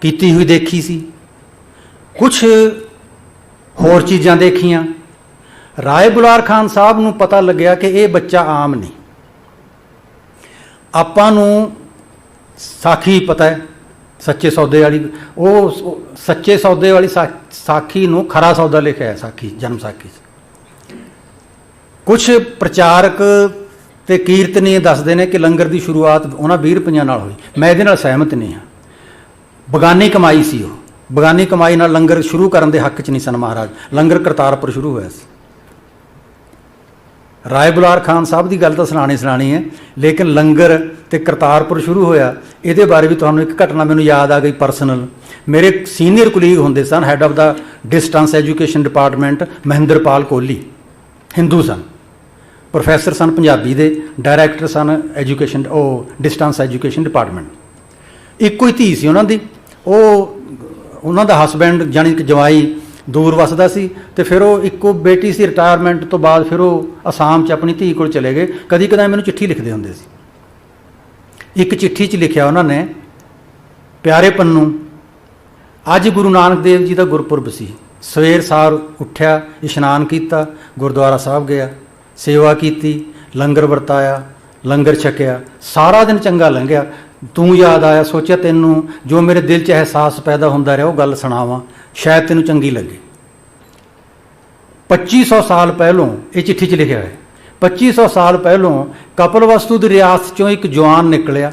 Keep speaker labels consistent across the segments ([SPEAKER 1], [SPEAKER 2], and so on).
[SPEAKER 1] ਕੀਤੀ ਹੋਈ ਦੇਖੀ ਸੀ। ਕੁਝ ਹੋਰ ਚੀਜ਼ਾਂ ਦੇਖੀਆਂ। ਰਾਏ ਬੁਲਾਰ ਖਾਨ ਸਾਹਿਬ ਨੂੰ ਪਤਾ ਲੱਗਿਆ ਕਿ ਇਹ ਬੱਚਾ ਆਮ ਨਹੀਂ। ਆਪਾਂ ਨੂੰ ਸਾਖੀ ਪਤਾ ਹੈ, ਸੱਚੇ ਸੌਦੇ ਵਾਲੀ, ਉਹ ਸੱਚੇ ਸੌਦੇ ਵਾਲੀ ਸਾਖੀ ਨੂੰ ਖਰਾ ਸੌਦਾ ਲਿਖਿਆ ਹੈ ਸਾਖੀ, ਜਨਮ ਸਾਖੀ 'ਚ। ਕੁਝ ਪ੍ਰਚਾਰਕ ਤੇ ਕੀਰਤਨੀ ਦੱਸਦੇ ਨੇ ਕਿ ਲੰਗਰ ਦੀ ਸ਼ੁਰੂਆਤ ਉਹਨਾਂ 20 ਰੁਪਈਆਂ ਨਾਲ ਹੋਈ। ਮੈਂ ਇਹਦੇ ਨਾਲ ਸਹਿਮਤ ਨਹੀਂ ਹਾਂ। ਬਗਾਨੀ ਕਮਾਈ ਸੀ ਉਹ। ਬਗਾਨੀ ਕਮਾਈ ਨਾਲ ਲੰਗਰ ਸ਼ੁਰੂ ਕਰਨ ਦੇ ਹੱਕ 'ਚ ਨਹੀਂ ਸਨ ਮਹਾਰਾਜ। ਲੰਗਰ ਕਰਤਾਰਪੁਰ ਸ਼ੁਰੂ ਹੋਇਆ ਸੀ। ਰਾਏ ਬੁਲਾਰ ਖਾਨ ਸਾਹਿਬ ਦੀ ਗੱਲ ਤਾਂ ਸੁਣਾਣੀ ਸੁਣਾਣੀ ਹੈ, ਲੇਕਿਨ ਲੰਗਰ ਤੇ ਕਰਤਾਰਪੁਰ ਸ਼ੁਰੂ ਹੋਇਆ, ਇਹਦੇ ਬਾਰੇ ਵੀ ਤੁਹਾਨੂੰ ਇੱਕ ਘਟਨਾ ਮੈਨੂੰ ਯਾਦ ਆ ਗਈ ਪਰਸਨਲ ਮੇਰੇ ਸੀਨੀਅਰ ਕੁਲੀਗ ਹੁੰਦੇ ਸਨ head of the distance education department Mahinderpal Kohli Hindu ਸਨ। ਪ੍ਰੋਫੈਸਰ ਸਨ ਪੰਜਾਬੀ ਦੇ ਡਾਇਰੈਕਟਰ ਸਨ ਐਜੂਕੇਸ਼ਨ ਉਹ ਡਿਸਟੈਂਸ ਐਜੂਕੇਸ਼ਨ ਡਿਪਾਰਟਮੈਂਟ ਇੱਕੋ ਹੀ ਧੀ ਸੀ ਉਹਨਾਂ ਦੀ। ਉਹ ਉਹਨਾਂ ਦਾ ਹਸਬੈਂਡ ਜਾਣੀ ਕਿ ਜਵਾਈ ਦੂਰ ਵਸਦਾ ਸੀ ਤੇ ਫਿਰ ਉਹ ਇੱਕੋ ਬੇਟੀ ਸੀ ਰਿਟਾਇਰਮੈਂਟ ਤੋਂ ਬਾਅਦ ਫਿਰ ਉਹ ਅਸਾਮ 'ਚ ਆਪਣੀ ਧੀ ਕੋਲ ਚਲੇ ਗਏ। ਕਦੀ ਕਦਾਈ ਮੈਨੂੰ ਚਿੱਠੀ ਲਿਖਦੇ ਹੁੰਦੇ ਸੀ। ਇੱਕ ਚਿੱਠੀ 'ਚ ਲਿਖਿਆ ਉਹਨਾਂ ਨੇ, ਪਿਆਰੇ ਪੰਨੂ, ਅੱਜ ਗੁਰੂ ਨਾਨਕ ਦੇਵ ਜੀ ਦਾ ਗੁਰਪੁਰਬ ਸੀ। ਸਵੇਰ ਸਾਰ ਉੱਠਿਆ, ਇਸ਼ਨਾਨ ਕੀਤਾ, ਗੁਰਦੁਆਰਾ ਸਾਹਿਬ ਗਿਆ, ਸੇਵਾ ਕੀਤੀ, ਲੰਗਰ ਵਰਤਾਇਆ, ਲੰਗਰ ਛਕਿਆ, ਸਾਰਾ ਦਿਨ ਚੰਗਾ ਲੰਘਿਆ। ਤੂੰ ਯਾਦ ਆਇਆ, ਸੋਚਿਆ ਤੈਨੂੰ ਜੋ ਮੇਰੇ ਦਿਲ 'ਚ ਅਹਿਸਾਸ ਪੈਦਾ ਹੁੰਦਾ ਰਿਹਾ, ਉਹ ਗੱਲ ਸੁਣਾਵਾਂ। ਸ਼ਾਇਦ ਤੈਨੂੰ ਚੰਗੀ ਲੱਗੇ। 2500 ਸਾਲ ਪਹਿਲੋਂ ਇਹ ਚਿੱਠੀ 'ਚ ਲਿਖਿਆ ਹੈ। 2500 ਸਾਲ ਪਹਿਲੋਂ ਕਪਲਵਸਤੂ ਦੀ ਰਿਆਸਤ 'ਚੋਂ ਇੱਕ ਜਵਾਨ ਨਿਕਲਿਆ।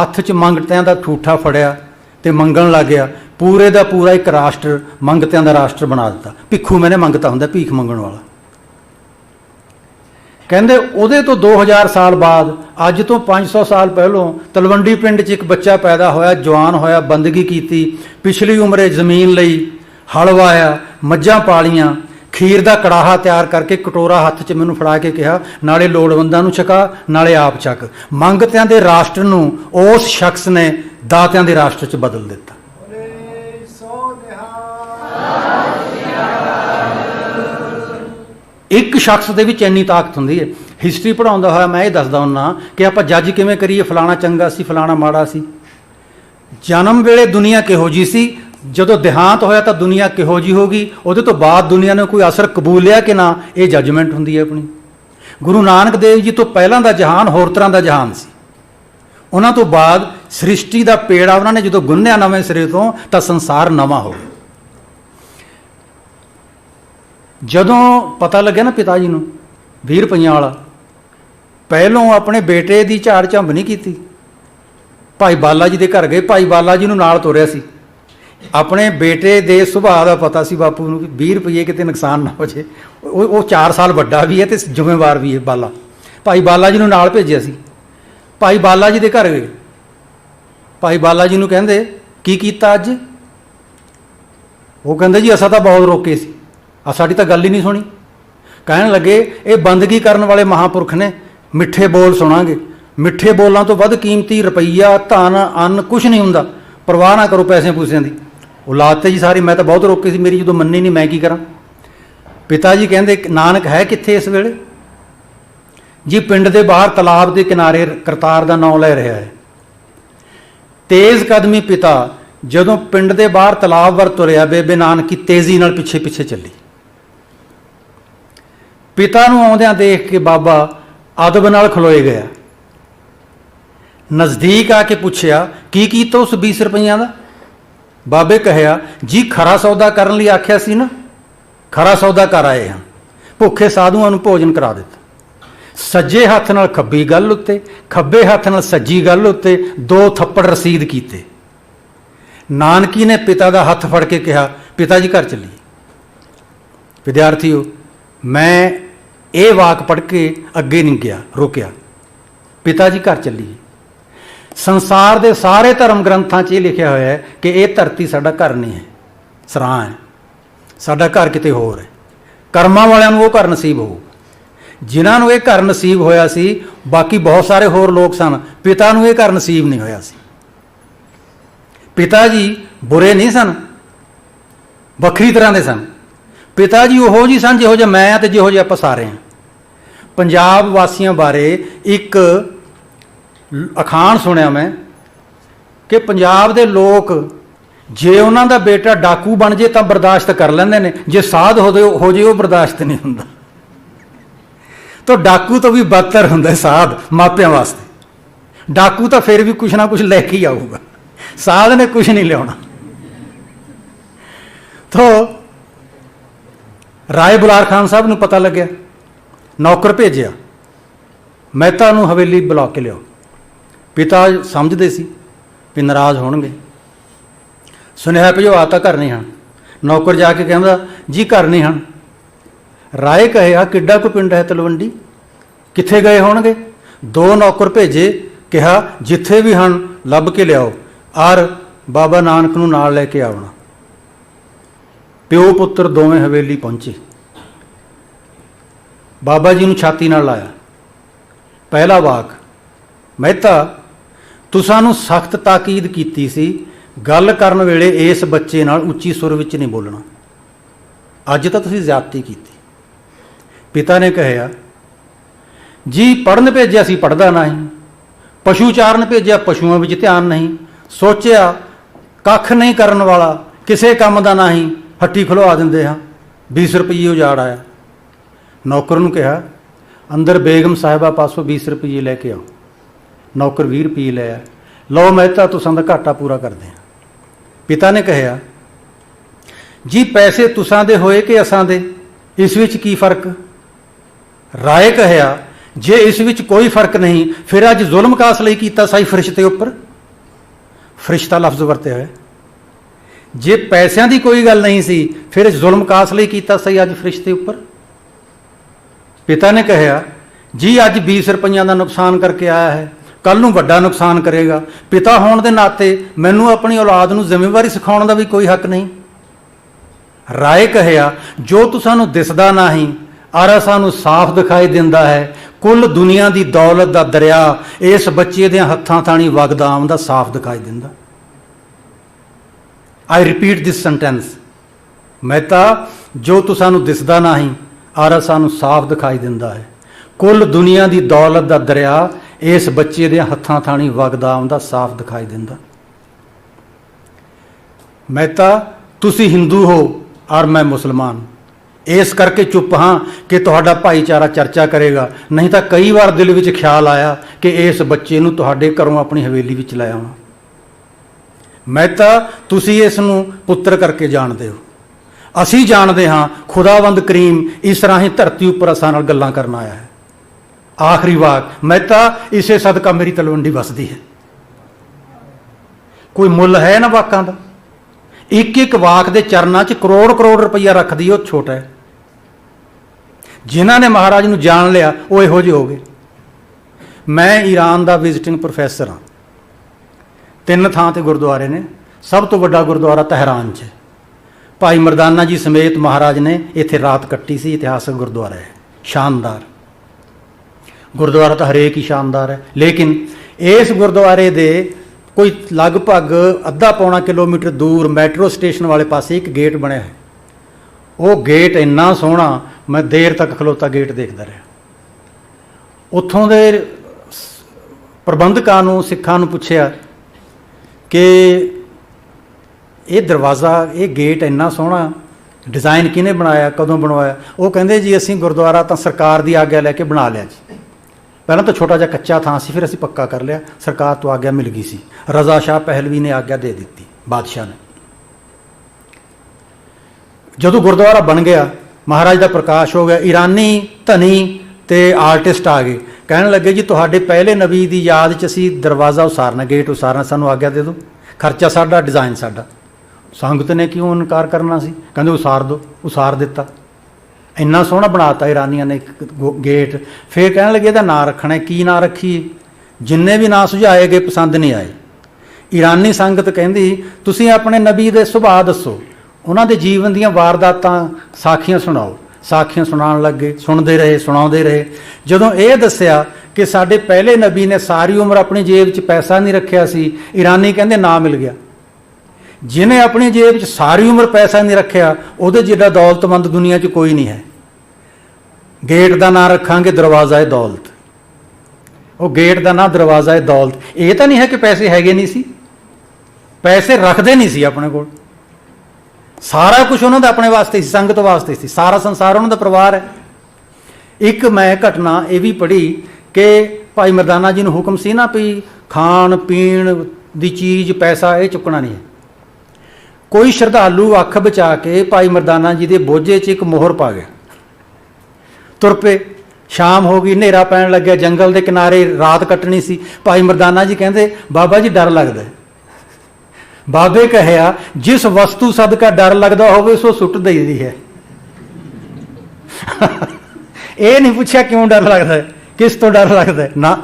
[SPEAKER 1] ਹੱਥ 'ਚ ਮੰਗਤਿਆਂ ਦਾ ਠੂਠਾ ਫੜਿਆ ਤੇ ਮੰਗਣ ਲੱਗ ਗਿਆ। ਪੂਰੇ ਦਾ ਪੂਰਾ ਇੱਕ ਰਾਸ਼ਟਰ ਮੰਗਤਿਆਂ ਦਾ ਰਾਸ਼ਟਰ ਬਣਾ ਦਿੱਤਾ। ਭਿੱਖੂ ਮੈਨੇ ਮੰਗਤਾ ਹੁੰਦਾ, ਭੀਖ ਮੰਗਣ ਵਾਲਾ। ਕਹਿੰਦੇ ਉਹਦੇ ਤੋਂ 2000 ਸਾਲ ਬਾਅਦ, ਅੱਜ ਤੋਂ 500 ਸਾਲ ਪਹਿਲੋਂ ਤਲਵੰਡੀ ਪਿੰਡ 'ਚ ਇੱਕ ਬੱਚਾ ਪੈਦਾ ਹੋਇਆ, ਜਵਾਨ ਹੋਇਆ, ਬੰਦਗੀ ਕੀਤੀ। ਪਿਛਲੀ ਉਮਰੇ ਜ਼ਮੀਨ ਲਈ ਹਲ ਵਾਇਆ ਮੱਝਾਂ ਪਾਲੀਆਂ, ਖੀਰ ਦਾ ਕੜਾਹਾ ਤਿਆਰ ਕਰਕੇ ਕਟੋਰਾ ਹੱਥ 'ਚ ਮੈਨੂੰ ਫੜਾ ਕੇ ਕਿਹਾ, ਨਾਲੇ ਲੋੜਵੰਦਾਂ ਨੂੰ ਛਕਾ, ਨਾਲੇ ਆਪ ਛਕ ਮੰਗਤਿਆਂ ਦੇ ਰਾਸ਼ਟਰ ਨੂੰ ਉਸ ਸ਼ਖਸ ਨੇ ਦਾਤਿਆਂ ਦੇ ਰਾਸ਼ਟਰ 'ਚ ਬਦਲ ਦਿੱਤਾ। ਇੱਕ ਸ਼ਖਸ ਦੇ ਵਿੱਚ ਇੰਨੀ ਤਾਕਤ ਹੁੰਦੀ ਹੈ। ਹਿਸਟਰੀ ਪੜਾਉਂਦਾ ਹੋਇਆ ਮੈਂ ਇਹ ਦੱਸਦਾ ਹੁੰਨਾ ਕਿ ਆਪਾਂ ਜੱਜ ਕਿਵੇਂ ਕਰੀਏ, ਫਲਾਣਾ ਚੰਗਾ ਸੀ, ਫਲਾਣਾ ਮਾੜਾ ਸੀ। ਜਨਮ ਵੇਲੇ ਦੁਨੀਆ ਕਿਹੋ ਜੀ ਸੀ? ਜਦੋਂ ਦੇਹਾਂਤ ਹੋਇਆ ਤਾਂ ਦੁਨੀਆ ਕਿਹੋ ਜੀ ਹੋਗੀ ਉਹਦੇ ਤੋਂ ਬਾਅਦ ਦੁਨੀਆ ਨੇ ਕੋਈ ਅਸਰ ਕਬੂਲਿਆ ਕਿ ਨਾ? ਇਹ ਜੱਜਮੈਂਟ ਹੁੰਦੀ ਹੈ ਆਪਣੀ। ਗੁਰੂ ਨਾਨਕ ਦੇਵ ਜੀ ਤੋਂ ਪਹਿਲਾਂ ਦਾ ਜਹਾਨ ਹੋਰ ਤਰ੍ਹਾਂ ਦਾ ਜਹਾਨ ਸੀ। ਉਹਨਾਂ ਤੋਂ ਬਾਅਦ ਸ੍ਰਿਸ਼ਟੀ ਦਾ ਪੇੜਾ ਉਹਨਾਂ ਨੇ ਜਦੋਂ ਗੁੰਨਿਆ ਨਵੇਂ ਸਿਰੇ ਤੋਂ, ਤਾਂ ਸੰਸਾਰ ਨਵਾਂ ਹੋ ਗਿਆ। ਜਦੋਂ ਪਤਾ ਲੱਗਿਆ ਨਾ ਪਿਤਾ ਜੀ ਨੂੰ 20 ਰੁਪਈਆਂ ਵਾਲਾ, ਪਹਿਲੋਂ ਆਪਣੇ ਬੇਟੇ ਦੀ ਝਾੜ ਝੰਬ ਨਹੀਂ ਕੀਤੀ। ਭਾਈ ਬਾਲਾ ਜੀ ਦੇ ਘਰ ਗਏ, ਭਾਈ ਬਾਲਾ ਜੀ ਨੂੰ ਨਾਲ ਤੋਰਿਆ ਸੀ। ਆਪਣੇ ਬੇਟੇ ਦੇ ਸੁਭਾਅ ਦਾ ਪਤਾ ਸੀ ਬਾਪੂ ਨੂੰ ਕਿ 20 ਰੁਪਏ ਕਿਤੇ ਨੁਕਸਾਨ ਨਾ ਹੋ ਜੇ ਉਹ ਉਹ 4 ਸਾਲ ਵੱਡਾ ਵੀ ਹੈ ਤੇ ਜ਼ਿੰਮੇਵਾਰ ਵੀ ਹੈ ਬਾਲਾ। ਭਾਈ ਬਾਲਾ ਜੀ ਨੂੰ ਨਾਲ ਭੇਜਿਆ ਸੀ। ਭਾਈ ਬਾਲਾ ਜੀ ਦੇ ਘਰ ਗਏ। ਭਾਈ ਬਾਲਾ ਜੀ ਨੂੰ ਕਹਿੰਦੇ, ਕੀ ਕੀਤਾ ਅੱਜ? ਉਹ ਕਹਿੰਦੇ, ਜੀ ਅਸਾਂ ਤਾਂ ਬਹੁਤ ਰੋਕੇ ਸੀ। ਆ ਸਾਡੀ ਤਾਂ ਗੱਲ ਹੀ ਨਹੀਂ ਸੁਣੀ। ਕਹਿਣ ਲੱਗੇ, ਇਹ ਬੰਦਗੀ ਕਰਨ ਵਾਲੇ ਮਹਾਪੁਰਖ ਨੇ ਮਿੱਠੇ ਬੋਲ ਸੁਣਾਂਗੇ। ਮਿੱਠੇ ਬੋਲਾਂ ਤੋਂ ਵੱਧ ਕੀਮਤੀ ਰੁਪਈਆ, ਧਨ, ਅੰਨ ਕੁਝ ਨਹੀਂ ਹੁੰਦਾ। ਪਰਵਾਹ ਨਾ ਕਰੋ ਪੈਸੇ ਪੂਸਿਆਂ ਦੀ। ਔਲਾਦ ਤੇ ਜੀ ਸਾਰੀ, ਮੈਂ ਤਾਂ ਬਹੁਤ ਰੋਕੀ ਸੀ, ਮੇਰੀ ਜਦੋਂ ਮੰਨੀ ਨਹੀਂ, ਮੈਂ ਕੀ ਕਰਾਂ? ਪਿਤਾ ਜੀ ਕਹਿੰਦੇ, ਨਾਨਕ ਹੈ ਕਿੱਥੇ ਇਸ ਵੇਲੇ? ਜੀ, ਪਿੰਡ ਦੇ ਬਾਹਰ ਤਲਾਬ ਦੇ ਕਿਨਾਰੇ ਕਰਤਾਰ ਦਾ ਨਾਮ ਲੈ ਰਿਹਾ ਹੈ। ਤੇਜ਼ ਕਦਮੀ ਪਿਤਾ ਜਦੋਂ ਪਿੰਡ ਦੇ ਬਾਹਰ ਤਲਾਬ ਵਰ ਤੁਰਿਆ, ਬੇਬੇ ਨਾਨਕੀ ਤੇਜ਼ੀ ਨਾਲ ਪਿੱਛੇ ਪਿੱਛੇ ਚੱਲੀ। ਪਿਤਾ ਨੂੰ ਆਉਂਦਿਆਂ ਦੇਖ ਕੇ ਬਾਬਾ ਅਦਬ ਨਾਲ ਖਲੋਏ ਗਿਆ। ਨਜ਼ਦੀਕ ਆ ਕੇ ਪੁੱਛਿਆ, ਕੀ ਕੀਤਾ ਉਸ 20 ਰੁਪਈਆਂ ਦਾ? ਬਾਬੇ ਕਹਿਆ, ਜੀ, ਖਰਾ ਸੌਦਾ ਕਰਨ ਲਈ ਆਖਿਆ ਸੀ ਨਾ। ਖਰਾ ਸੌਦਾ ਕਰ ਆਏ ਹਾਂ। ਭੁੱਖੇ ਸਾਧੂਆਂ ਨੂੰ ਭੋਜਨ ਕਰਾ ਦਿੱਤਾ। ਸੱਜੇ ਹੱਥ ਨਾਲ ਖੱਬੀ ਗੱਲ ਉੱਤੇ, ਖੱਬੇ ਹੱਥ ਨਾਲ ਸੱਜੀ ਗੱਲ ਉੱਤੇ ਦੋ ਥੱਪੜ ਰਸੀਦ ਕੀਤੇ। ਨਾਨਕੀ ਨੇ ਪਿਤਾ ਦਾ ਹੱਥ ਫੜ ਕੇ ਕਿਹਾ, ਪਿਤਾ ਜੀ, ਘਰ ਚੱਲੀਏ। ਵਿਦਿਆਰਥੀਓ, ਮੈਂ ਇਹ ਵਾਕ ਪੜ੍ਹ ਕੇ ਅੱਗੇ ਨਹੀਂ ਗਿਆ, ਰੁਕਿਆ। ਪਿਤਾ ਜੀ ਘਰ ਚੱਲੀਏ ਸੰਸਾਰ ਦੇ ਸਾਰੇ ਧਰਮ ਗ੍ਰੰਥਾਂ 'ਚ ਇਹ ਲਿਖਿਆ ਹੋਇਆ ਹੈ ਕਿ ਇਹ ਧਰਤੀ ਸਾਡਾ ਘਰ ਨਹੀਂ ਹੈ, ਸਰਾਂ ਹੈ। ਸਾਡਾ ਘਰ ਕਿਤੇ ਹੋਰ ਹੈ। ਕਰਮਾਂ ਵਾਲਿਆਂ ਨੂੰ ਉਹ ਘਰ ਨਸੀਬ ਹੋਊ। ਜਿਨ੍ਹਾਂ ਨੂੰ ਇਹ ਘਰ ਨਸੀਬ ਹੋਇਆ ਸੀ, ਬਾਕੀ ਬਹੁਤ ਸਾਰੇ ਹੋਰ ਲੋਕ ਸਨ, ਪਿਤਾ ਨੂੰ ਇਹ ਘਰ ਨਸੀਬ ਨਹੀਂ ਹੋਇਆ ਸੀ। ਪਿਤਾ ਜੀ ਬੁਰੇ ਨਹੀਂ ਸਨ, ਵੱਖਰੀ ਤਰ੍ਹਾਂ ਦੇ ਸਨ। ਪਿਤਾ ਜੀ ਉਹੋ ਜੀ ਸਨ, ਜਿਹੋ ਜਿਹਾ ਮੈਂ ਆ ਤੇ ਜਿਹੋ ਜਿਹਾ ਆਪਾਂ ਸਾਰੇ ਆ ਪੰਜਾਬ ਵਾਸੀਆਂ ਬਾਰੇ ਇੱਕ ਅਖਾਣ ਸੁਣਿਆ ਮੈਂ ਕਿ ਪੰਜਾਬ ਦੇ ਲੋਕ ਜੇ ਉਹਨਾਂ ਦਾ ਬੇਟਾ ਡਾਕੂ ਬਣ ਜੇ ਤਾਂ ਬਰਦਾਸ਼ਤ ਕਰ ਲੈਂਦੇ ਨੇ, ਜੇ ਸਾਧ ਹੋ ਜੇ ਹੋ ਜੇ ਉਹ ਬਰਦਾਸ਼ਤ ਨਹੀਂ ਹੁੰਦਾ। ਤਾਂ ਡਾਕੂ ਤੋਂ ਵੀ ਬਦਤਰ ਹੁੰਦਾ ਸਾਧ ਮਾਪਿਆਂ ਵਾਸਤੇ। ਡਾਕੂ ਤਾਂ ਫਿਰ ਵੀ ਕੁਛ ਨਾ ਕੁਛ ਲੈ ਕੇ ਹੀ ਆਊਗਾ। ਸਾਧ ਨੇ ਕੁਛ ਨਹੀਂ ਲਿਆਉਣਾ। ਤੋ ਰਾਏ ਬੁਲਾਰ ਖਾਨ ਸਾਹਿਬ ਨੂੰ ਪਤਾ ਲੱਗਿਆ। ਨੌਕਰ ਭੇਜਿਆ। ਮਹਿਤਾ ਨੂੰ ਹਵੇਲੀ ਬੁਲਾ ਕੇ ਲਿਆਓ। ਪਿਤਾ ਸਮਝਦੇ ਸੀ ਵੀ ਨਾਰਾਜ਼ ਹੋਣਗੇ। ਸੁਨੇਹਾ ਭਿਜਵਾ ਤਾਂ ਘਰ ਨਹੀਂ ਹਨ। ਨੌਕਰ ਜਾ ਕੇ ਕਹਿੰਦਾ, ਜੀ, ਘਰ ਨਹੀਂ ਹਨ। ਰਾਏ ਕਹੇ ਆ ਕਿੱਡਾ ਕੋ ਪਿੰਡ ਹੈ ਤਲਵੰਡੀ? ਕਿੱਥੇ ਗਏ ਹੋਣਗੇ? ਦੋ ਨੌਕਰ ਭੇਜੇ, ਕਿਹਾ, ਜਿੱਥੇ ਵੀ ਹਨ, ਲੱਭ ਕੇ ਲਿਆਓ। ਔਰ ਬਾਬਾ ਨਾਨਕ ਨੂੰ ਨਾਲ ਲੈ ਕੇ ਆਉਣਾ ਪਿਓ ਪੁੱਤਰ ਦੋਵੇਂ ਹਵੇਲੀ ਪਹੁੰਚੇ। ਬਾਬਾ ਜੀ ਨੂੰ ਛਾਤੀ ਨਾਲ ਲਾਇਆ। ਪਹਿਲਾ ਵਾਕ, ਮਹਿਤਾ, ਤੁਸਾਂ ਨੂੰ ਸਖਤ ਤਾਕੀਦ ਕੀਤੀ ਸੀ, ਗੱਲ ਕਰਨ ਵੇਲੇ ਇਸ ਬੱਚੇ ਨਾਲ ਉੱਚੀ ਸੁਰ ਵਿੱਚ ਨਹੀਂ ਬੋਲਣਾ। ਅੱਜ ਤਾਂ ਤੁਸੀਂ ਜ਼ਿਆਦਤੀ ਕੀਤੀ। ਪਿਤਾ ਨੇ ਕਹਿਆ ਜੀ ਪੜਨ ਭੇਜਿਆ ਸੀ ਪੜਦਾ ਨਹੀਂ, ਪਸ਼ੂ ਚਾਰਨ ਭੇਜਿਆ ਪਸ਼ੂਆਂ ਵਿੱਚ ਧਿਆਨ ਨਹੀਂ, ਸੋਚਿਆ ਕੱਖ ਨਹੀਂ ਕਰਨ ਵਾਲਾ, ਕਿਸੇ ਕੰਮ ਦਾ ਨਹੀਂ ਹੱਟੀ ਖਲਵਾ ਦਿੰਦੇ ਹਾਂ। 20 ਰੁਪਏ ਉਜਾੜ ਆਇਆ। ਨੌਕਰ ਨੂੰ ਕਿਹਾ, ਅੰਦਰ ਬੇਗਮ ਸਾਹਿਬਾ ਪਾਸੋਂ 20 ਰੁਪਏ ਲੈ ਕੇ ਆਓ। ਨੌਕਰ 20 ਰੁਪਏ ਲੈ ਆ ਲਓ ਮਹਿਤਾ ਤੁਸਾਂ ਦਾ ਘਾਟਾ ਪੂਰਾ ਕਰਦੇ ਹਾਂ। ਪਿਤਾ ਨੇ ਕਿਹਾ, ਜੀ ਪੈਸੇ ਤੁਸਾਂ ਦੇ ਹੋਏ ਕਿ ਅਸਾਂ ਦੇ? ਇਸ ਵਿੱਚ ਕੀ ਫ਼ਰਕ? ਰਾਏ ਕਹਿਆ, ਜੇ ਇਸ ਵਿੱਚ ਕੋਈ ਫ਼ਰਕ ਨਹੀਂ, ਫਿਰ ਅੱਜ ਜ਼ੁਲਮ ਕਾਸ ਲਈ ਕੀਤਾ ਸਾਈ ਫਰਿਸ਼ਤੇ ਉੱਪਰ? ਫਰਿਸ਼ਤਾ ਲਫ਼ਜ਼ ਵਰਤਿਆ ਹੋਇਆ ਜੇ ਪੈਸਿਆਂ ਦੀ ਕੋਈ ਗੱਲ ਨਹੀਂ ਸੀ, ਫਿਰ ਜ਼ੁਲਮ ਕਾਸ ਲਈ ਕੀਤਾ ਸਹੀ ਅੱਜ ਫਰਿਸ਼ਤੇ ਉੱਪਰ? ਪਿਤਾ ਨੇ ਕਿਹਾ, ਜੀ, ਅੱਜ 20 ਰੁਪਈਆਂ ਦਾ ਨੁਕਸਾਨ ਕਰਕੇ ਆਇਆ ਹੈ। ਕੱਲ ਨੂੰ ਵੱਡਾ ਨੁਕਸਾਨ ਕਰੇਗਾ। ਪਿਤਾ ਹੋਣ ਦੇ ਨਾਤੇ ਮੈਨੂੰ ਆਪਣੀ ਔਲਾਦ ਨੂੰ ਜ਼ਿੰਮੇਵਾਰੀ ਸਿਖਾਉਣ ਦਾ ਵੀ ਕੋਈ ਹੱਕ ਨਹੀਂ। ਰਾਏ ਕਹਿਆ, ਜੋ ਤੁਸਾਂ ਨੂੰ ਦਿਸਦਾ ਨਹੀਂ ਅਰ ਸਾਨੂੰ ਸਾਫ਼ ਦਿਖਾਈ ਦਿੰਦਾ ਹੈ। ਕੁੱਲ ਦੁਨੀਆ ਦੀ ਦੌਲਤ ਦਾ ਦਰਿਆ ਇਸ ਬੱਚੇ ਦੇ ਹੱਥਾਂ ਥਾਣੀ ਵਗਦਾ ਆਉਂਦਾ ਸਾਫ਼ ਦਿਖਾਈ ਦਿੰਦਾ। I repeat this sentence Mehta, ਜੋ ਤੁਸਾਂ ਨੂੰ ਦਿਸਦਾ ਨਹੀਂ ਅਰ ਸਾਨੂੰ ਸਾਫ਼ ਦਿਖਾਈ ਦਿੰਦਾ ਹੈ। ਕੁੱਲ ਦੁਨੀਆ ਦੀ ਦੌਲਤ ਦਾ ਦਰਿਆ, ਇਸ ਬੱਚੇ ਦੇ ਹੱਥਾਂ ਥਾਣੀ ਵਗਦਾ ਆਉਂਦਾ ਸਾਫ਼ ਦਿਖਾਈ ਦਿੰਦਾ। ਮਹਿਤਾ, ਤੁਸੀਂ ਹਿੰਦੂ ਹੋ ਔਰ ਮੈਂ ਮੁਸਲਮਾਨ। ਇਸ ਕਰਕੇ ਚੁੱਪ ਹਾਂ ਕਿ ਤੁਹਾਡਾ ਭਾਈਚਾਰਾ ਚਰਚਾ ਕਰੇਗਾ। ਨਹੀਂ ਤਾਂ ਕਈ ਵਾਰ ਦਿਲ ਵਿੱਚ ਖਿਆਲ ਆਇਆ ਕਿ ਇਸ ਬੱਚੇ ਨੂੰ ਤੁਹਾਡੇ ਘਰੋਂ ਆਪਣੀ ਹਵੇਲੀ ਵਿੱਚ ਲੈ ਆਵਾਂ ਮਹਿਤਾ ਤੁਸੀਂ ਇਸ ਨੂੰ ਪੁੱਤਰ ਕਰਕੇ ਜਾਣਦੇ ਹੋ। ਅਸੀਂ ਜਾਣਦੇ ਹਾਂ ਖੁਦਾਵੰਦ ਕਰੀਮ ਇਸ ਰਾਹੀਂ ਧਰਤੀ ਉੱਪਰ ਅਸਾਂ ਨਾਲ ਗੱਲਾਂ ਕਰਨ ਆਇਆ ਹੈ। ਆਖਰੀ ਵਾਕ ਮਹਿਤਾ ਇਸੇ ਸਦਕਾ ਮੇਰੀ ਤਲਵੰਡੀ ਵਸਦੀ ਹੈ। ਕੋਈ ਮੁੱਲ ਹੈ ਨਾ ਵਾਕਾਂ ਦਾ? ਇੱਕ ਇੱਕ ਵਾਕ ਦੇ ਚਰਨਾਂ 'ਚ ਕਰੋੜ ਕਰੋੜ ਰੁਪਈਆ ਰੱਖਦੀ ਉਹ ਛੋਟਾ ਹੈ। ਜਿਨ੍ਹਾਂ ਨੇ ਮਹਾਰਾਜ ਨੂੰ ਜਾਣ ਲਿਆ, ਉਹ ਇਹੋ ਜਿਹੇ ਹੋ ਗਏ। ਮੈਂ ਈਰਾਨ ਦਾ ਵਿਜ਼ਿਟਿੰਗ ਪ੍ਰੋਫੈਸਰ ਹਾਂ। ਤਿੰਨ ਥਾਂ ਤੇ ਗੁਰਦੁਆਰੇ ਨੇ, ਸਭ ਤੋਂ ਵੱਡਾ ਗੁਰਦੁਆਰਾ ਤਹਿਰਾਨ 'ਚ। ਭਾਈ ਮਰਦਾਨਾ ਜੀ ਸਮੇਤ ਮਹਾਰਾਜ ਨੇ ਇੱਥੇ ਰਾਤ ਕੱਟੀ ਸੀ, ਇਤਿਹਾਸਕ ਗੁਰਦੁਆਰਾ ਹੈ। ਸ਼ਾਨਦਾਰ। ਗੁਰਦੁਆਰਾ ਤਾਂ ਹਰੇਕ ਹੀ ਸ਼ਾਨਦਾਰ ਹੈ। ਲੇਕਿਨ ਇਸ ਗੁਰਦੁਆਰੇ ਦੇ ਕੋਈ ਲਗਭਗ ਅੱਧਾ ਪੌਣਾ ਕਿਲੋਮੀਟਰ ਦੂਰ ਮੈਟਰੋ ਸਟੇਸ਼ਨ ਵਾਲੇ ਪਾਸੇ ਇੱਕ ਗੇਟ ਬਣਿਆ ਹੈ। ਉਹ ਗੇਟ ਇੰਨਾ ਸੋਹਣਾ, ਮੈਂ ਦੇਰ ਤੱਕ ਖਲੋਤਾ ਗੇਟ ਦੇਖਦਾ ਰਿਹਾ। ਉੱਥੋਂ ਦੇ ਪ੍ਰਬੰਧਕਾਂ ਨੂੰ, ਸਿੱਖਾਂ ਨੂੰ ਪੁੱਛਿਆ ਕਿ ਇਹ ਦਰਵਾਜ਼ਾ, ਇਹ ਗੇਟ ਇੰਨਾ ਸੋਹਣਾ ਡਿਜ਼ਾਈਨ ਕਿਹਨੇ ਬਣਾਇਆ, ਕਦੋਂ ਬਣਵਾਇਆ? ਉਹ ਕਹਿੰਦੇ ਜੀ, ਅਸੀਂ ਗੁਰਦੁਆਰਾ ਤਾਂ ਸਰਕਾਰ ਦੀ ਆਗਿਆ ਲੈ ਕੇ ਬਣਾ ਲਿਆ ਜੀ। ਪਹਿਲਾਂ ਤਾਂ ਛੋਟਾ ਜਿਹਾ ਕੱਚਾ ਥਾਂ ਸੀ, ਫਿਰ ਅਸੀਂ ਪੱਕਾ ਕਰ ਲਿਆ। ਸਰਕਾਰ ਤੋਂ ਆਗਿਆ ਮਿਲ ਗਈ ਸੀ। ਰਜ਼ਾ ਸ਼ਾਹ ਪਹਿਲਵੀ ਨੇ ਆਗਿਆ ਦੇ ਦਿੱਤੀ, ਬਾਦਸ਼ਾਹ ਨੇ। ਜਦੋਂ ਗੁਰਦੁਆਰਾ ਬਣ ਗਿਆ, ਮਹਾਰਾਜ ਦਾ ਪ੍ਰਕਾਸ਼ ਹੋ ਗਿਆ ਈਰਾਨੀ ਧਨੀ ਤੇ ਆਰਟਿਸਟ ਆ ਗਏ। ਕਹਿਣ ਲੱਗੇ ਜੀ, ਤੁਹਾਡੇ ਪਹਿਲੇ ਨਬੀ ਦੀ ਯਾਦ 'ਚ ਅਸੀਂ ਦਰਵਾਜ਼ਾ ਉਸਾਰਨਾ ਗੇਟ ਉਸਾਰਨਾ, ਸਾਨੂੰ ਆਗਿਆ ਦੇ ਦਿਓ। ਖਰਚਾ ਸਾਡਾ ਡਿਜ਼ਾਈਨ ਸਾਡਾ। ਸੰਗਤ ਨੇ ਕਿਉਂ ਇਨਕਾਰ ਕਰਨਾ ਸੀ? ਕਹਿੰਦੇ ਉਸਾਰ ਦਿਓ ਉਸਾਰ ਦਿੱਤਾ। ਇੰਨਾ ਸੋਹਣਾ ਬਣਾਤਾ ਇਰਾਨੀਆਂ ਨੇ ਇੱਕ ਗੋ- ਗੇਟ ਫੇਰ ਕਹਿਣ ਲੱਗੇ, ਇਹਦਾ ਨਾਂ ਰੱਖਣਾ ਕੀ ਨਾਂ ਰੱਖੀਏ? ਜਿੰਨੇ ਵੀ ਨਾਂ ਸੁਝਾਏ ਗਏ, ਪਸੰਦ ਨਹੀਂ ਆਏ। ਈਰਾਨੀ ਸੰਗਤ ਕਹਿੰਦੀ, ਤੁਸੀਂ ਆਪਣੇ ਨਬੀ ਦੇ ਸੁਭਾਅ ਦੱਸੋ। ਉਹਨਾਂ ਦੇ ਜੀਵਨ ਦੀਆਂ ਵਾਰਦਾਤਾਂ, ਸਾਖੀਆਂ ਸੁਣਾਓ। ਸਾਖੀਆਂ ਸੁਣਾਉਣ ਲੱਗੇ, ਸੁਣਦੇ ਰਹੇ, ਸੁਣਾਉਂਦੇ ਰਹੇ। ਜਦੋਂ ਇਹ ਦੱਸਿਆ ਕਿ ਸਾਡੇ ਪਹਿਲੇ ਨਬੀ ਨੇ ਸਾਰੀ ਉਮਰ ਆਪਣੀ ਜੇਬ 'ਚ ਪੈਸਾ ਨਹੀਂ ਰੱਖਿਆ ਸੀ ਈਰਾਨੀ ਕਹਿੰਦੇ ਨਾ ਮਿਲ ਗਿਆ। ਜਿਹਨੇ ਆਪਣੀ ਜੇਬ 'ਚ ਸਾਰੀ ਉਮਰ ਪੈਸਾ ਨਹੀਂ ਰੱਖਿਆ, ਉਹਦੇ ਜਿੱਡਾ ਦੌਲਤਮੰਦ ਦੁਨੀਆ 'ਚ ਕੋਈ ਨਹੀਂ ਹੈ। ਗੇਟ ਦਾ ਨਾਂ ਰੱਖਾਂਗੇ ਦਰਵਾਜ਼ਾ-ਏ ਦੌਲਤ। ਉਹ ਗੇਟ ਦਾ ਨਾਂ ਦਰਵਾਜ਼ਾ-ਏ ਦੌਲਤ। ਇਹ ਤਾਂ ਨਹੀਂ ਹੈ ਕਿ ਪੈਸੇ ਹੈਗੇ ਨਹੀਂ ਸੀ। ਪੈਸੇ ਰੱਖਦੇ ਨਹੀਂ ਸੀ ਆਪਣੇ ਕੋਲ। ਸਾਰਾ ਕੁਝ ਉਹਨਾਂ ਦਾ ਆਪਣੇ ਵਾਸਤੇ ਸੀ, ਸੰਗਤ ਵਾਸਤੇ ਸੀ, ਸਾਰਾ ਸੰਸਾਰ ਉਹਨਾਂ ਦਾ ਪਰਿਵਾਰ ਹੈ। ਇੱਕ ਮੈਂ ਘਟਨਾ ਇਹ ਵੀ ਪੜ੍ਹੀ ਕਿ ਭਾਈ ਮਰਦਾਨਾ ਜੀ ਨੂੰ ਹੁਕਮ ਸੀ ਨਾ ਵੀ ਖਾਣ, ਪੀਣ ਦੀ ਚੀਜ਼, ਪੈਸਾ ਇਹ ਚੁੱਕਣਾ ਨਹੀਂ ਹੈ। ਕੋਈ ਸ਼ਰਧਾਲੂ ਅੱਖ ਬਚਾ ਕੇ ਭਾਈ ਮਰਦਾਨਾ ਜੀ ਦੇ ਬੋਝੇ 'ਚ ਇੱਕ ਮੋਹਰ ਪਾ ਗਿਆ। ਤੁਰ ਪਏ। ਸ਼ਾਮ ਹੋ ਗਈ, ਹਨੇਰਾ ਪੈਣ ਲੱਗਿਆ, ਜੰਗਲ ਦੇ ਕਿਨਾਰੇ ਰਾਤ ਕੱਟਣੀ ਸੀ। ਭਾਈ ਮਰਦਾਨਾ ਜੀ ਕਹਿੰਦੇ, ਬਾਬਾ ਜੀ ਡਰ ਲੱਗਦਾ ਬਾਬੇ ਕਹਿਆ, ਜਿਸ ਵਸਤੂ ਸਦਕਾ ਡਰ ਲੱਗਦਾ ਹੋਵੇ, ਸੋ ਸੁੱਟ ਦੇਈਦੀ ਹੈ। ਇਹ ਨਹੀਂ ਪੁੱਛਿਆ ਕਿਉਂ ਡਰ ਲੱਗਦਾ ਹੈ? ਕਿਸ ਤੋਂ ਡਰ ਲੱਗਦਾ ਹੈ? ਨਾ।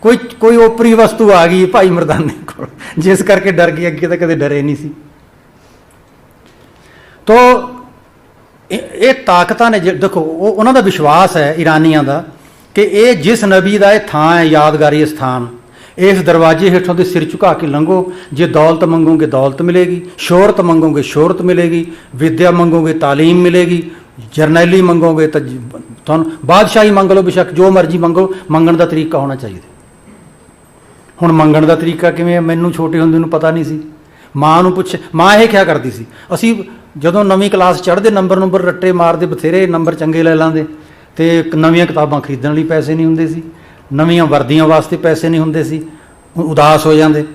[SPEAKER 1] ਕੋਈ ਕੋਈ ਓਪਰੀ ਵਸਤੂ ਆ ਗਈ ਭਾਈ ਮਰਦਾਨੇ ਕੋਲ। ਜਿਸ ਕਰਕੇ ਡਰ ਗਈ, ਅੱਗੇ ਤਾਂ ਕਦੇ ਡਰੇ ਨਹੀਂ ਸੀ। ਤੋ, ਇਹ ਤਾਕਤਾਂ ਨੇ ਦੇਖੋ, ਉਹ, ਉਹਨਾਂ ਦਾ ਵਿਸ਼ਵਾਸ ਹੈ ਈਰਾਨੀਆਂ ਦਾ ਕਿ ਇਹ ਜਿਸ ਨਬੀ ਦਾ ਇਹ ਥਾਂ ਹੈ, ਯਾਦਗਾਰੀ ਸਥਾਨ ਇਸ ਦਰਵਾਜ਼ੇ ਹੇਠੋਂ ਦੇ ਸਿਰ ਝੁਕਾ ਕੇ ਲੰਘੋ। ਜੇ ਦੌਲਤ ਮੰਗੋਗੇ ਦੌਲਤ ਮਿਲੇਗੀ, ਸ਼ੋਹਰਤ ਮੰਗੋਗੇ ਸ਼ੋਹਰਤ ਮਿਲੇਗੀ, ਵਿਦਿਆ ਮੰਗੋਗੇ ਤਾਲੀਮ ਮਿਲੇਗੀ, ਜਰਨੈਲੀ ਮੰਗੋਗੇ ਤਾਂ ਤੁਹਾਨੂੰ ਬਾਦਸ਼ਾਹੀ ਮੰਗ ਲਓ ਬਿਸ਼ੱਕ, ਜੋ ਮਰਜ਼ੀ ਮੰਗੋ, ਮੰਗਣ ਦਾ ਤਰੀਕਾ ਹੋਣਾ ਚਾਹੀਦਾ। ਹੁਣ ਮੰਗਣ ਦਾ ਤਰੀਕਾ ਕਿਵੇਂ ਹੈ ਮੈਨੂੰ ਛੋਟੇ ਹੁੰਦੇ ਨੂੰ ਪਤਾ ਨਹੀਂ ਸੀ। ਮਾਂ ਨੂੰ ਪੁੱਛ, ਮਾਂ ਇਹ ਕਿਹਾ ਕਰਦੀ ਸੀ? ਅਸੀਂ ਜਦੋਂ ਨਵੀਂ ਕਲਾਸ ਚੜ੍ਹਦੇ, ਨੰਬਰ ਨੰਬਰ ਰੱਟੇ ਮਾਰਦੇ ਬਥੇਰੇ, ਨੰਬਰ ਚੰਗੇ ਲੈ ਲਾਂਦੇ ਤੇ ਨਵੀਆਂ ਕਿਤਾਬਾਂ ਖਰੀਦਣ ਲਈ ਪੈਸੇ ਨਹੀਂ ਹੁੰਦੇ ਸੀ। ਨਵੀਆਂ ਵਰਦੀਆਂ ਵਾਸਤੇ ਪੈਸੇ ਨਹੀਂ ਹੁੰਦੇ ਸੀ, ਉ- ਉਦਾਸ ਹੋ ਜਾਂਦੇ।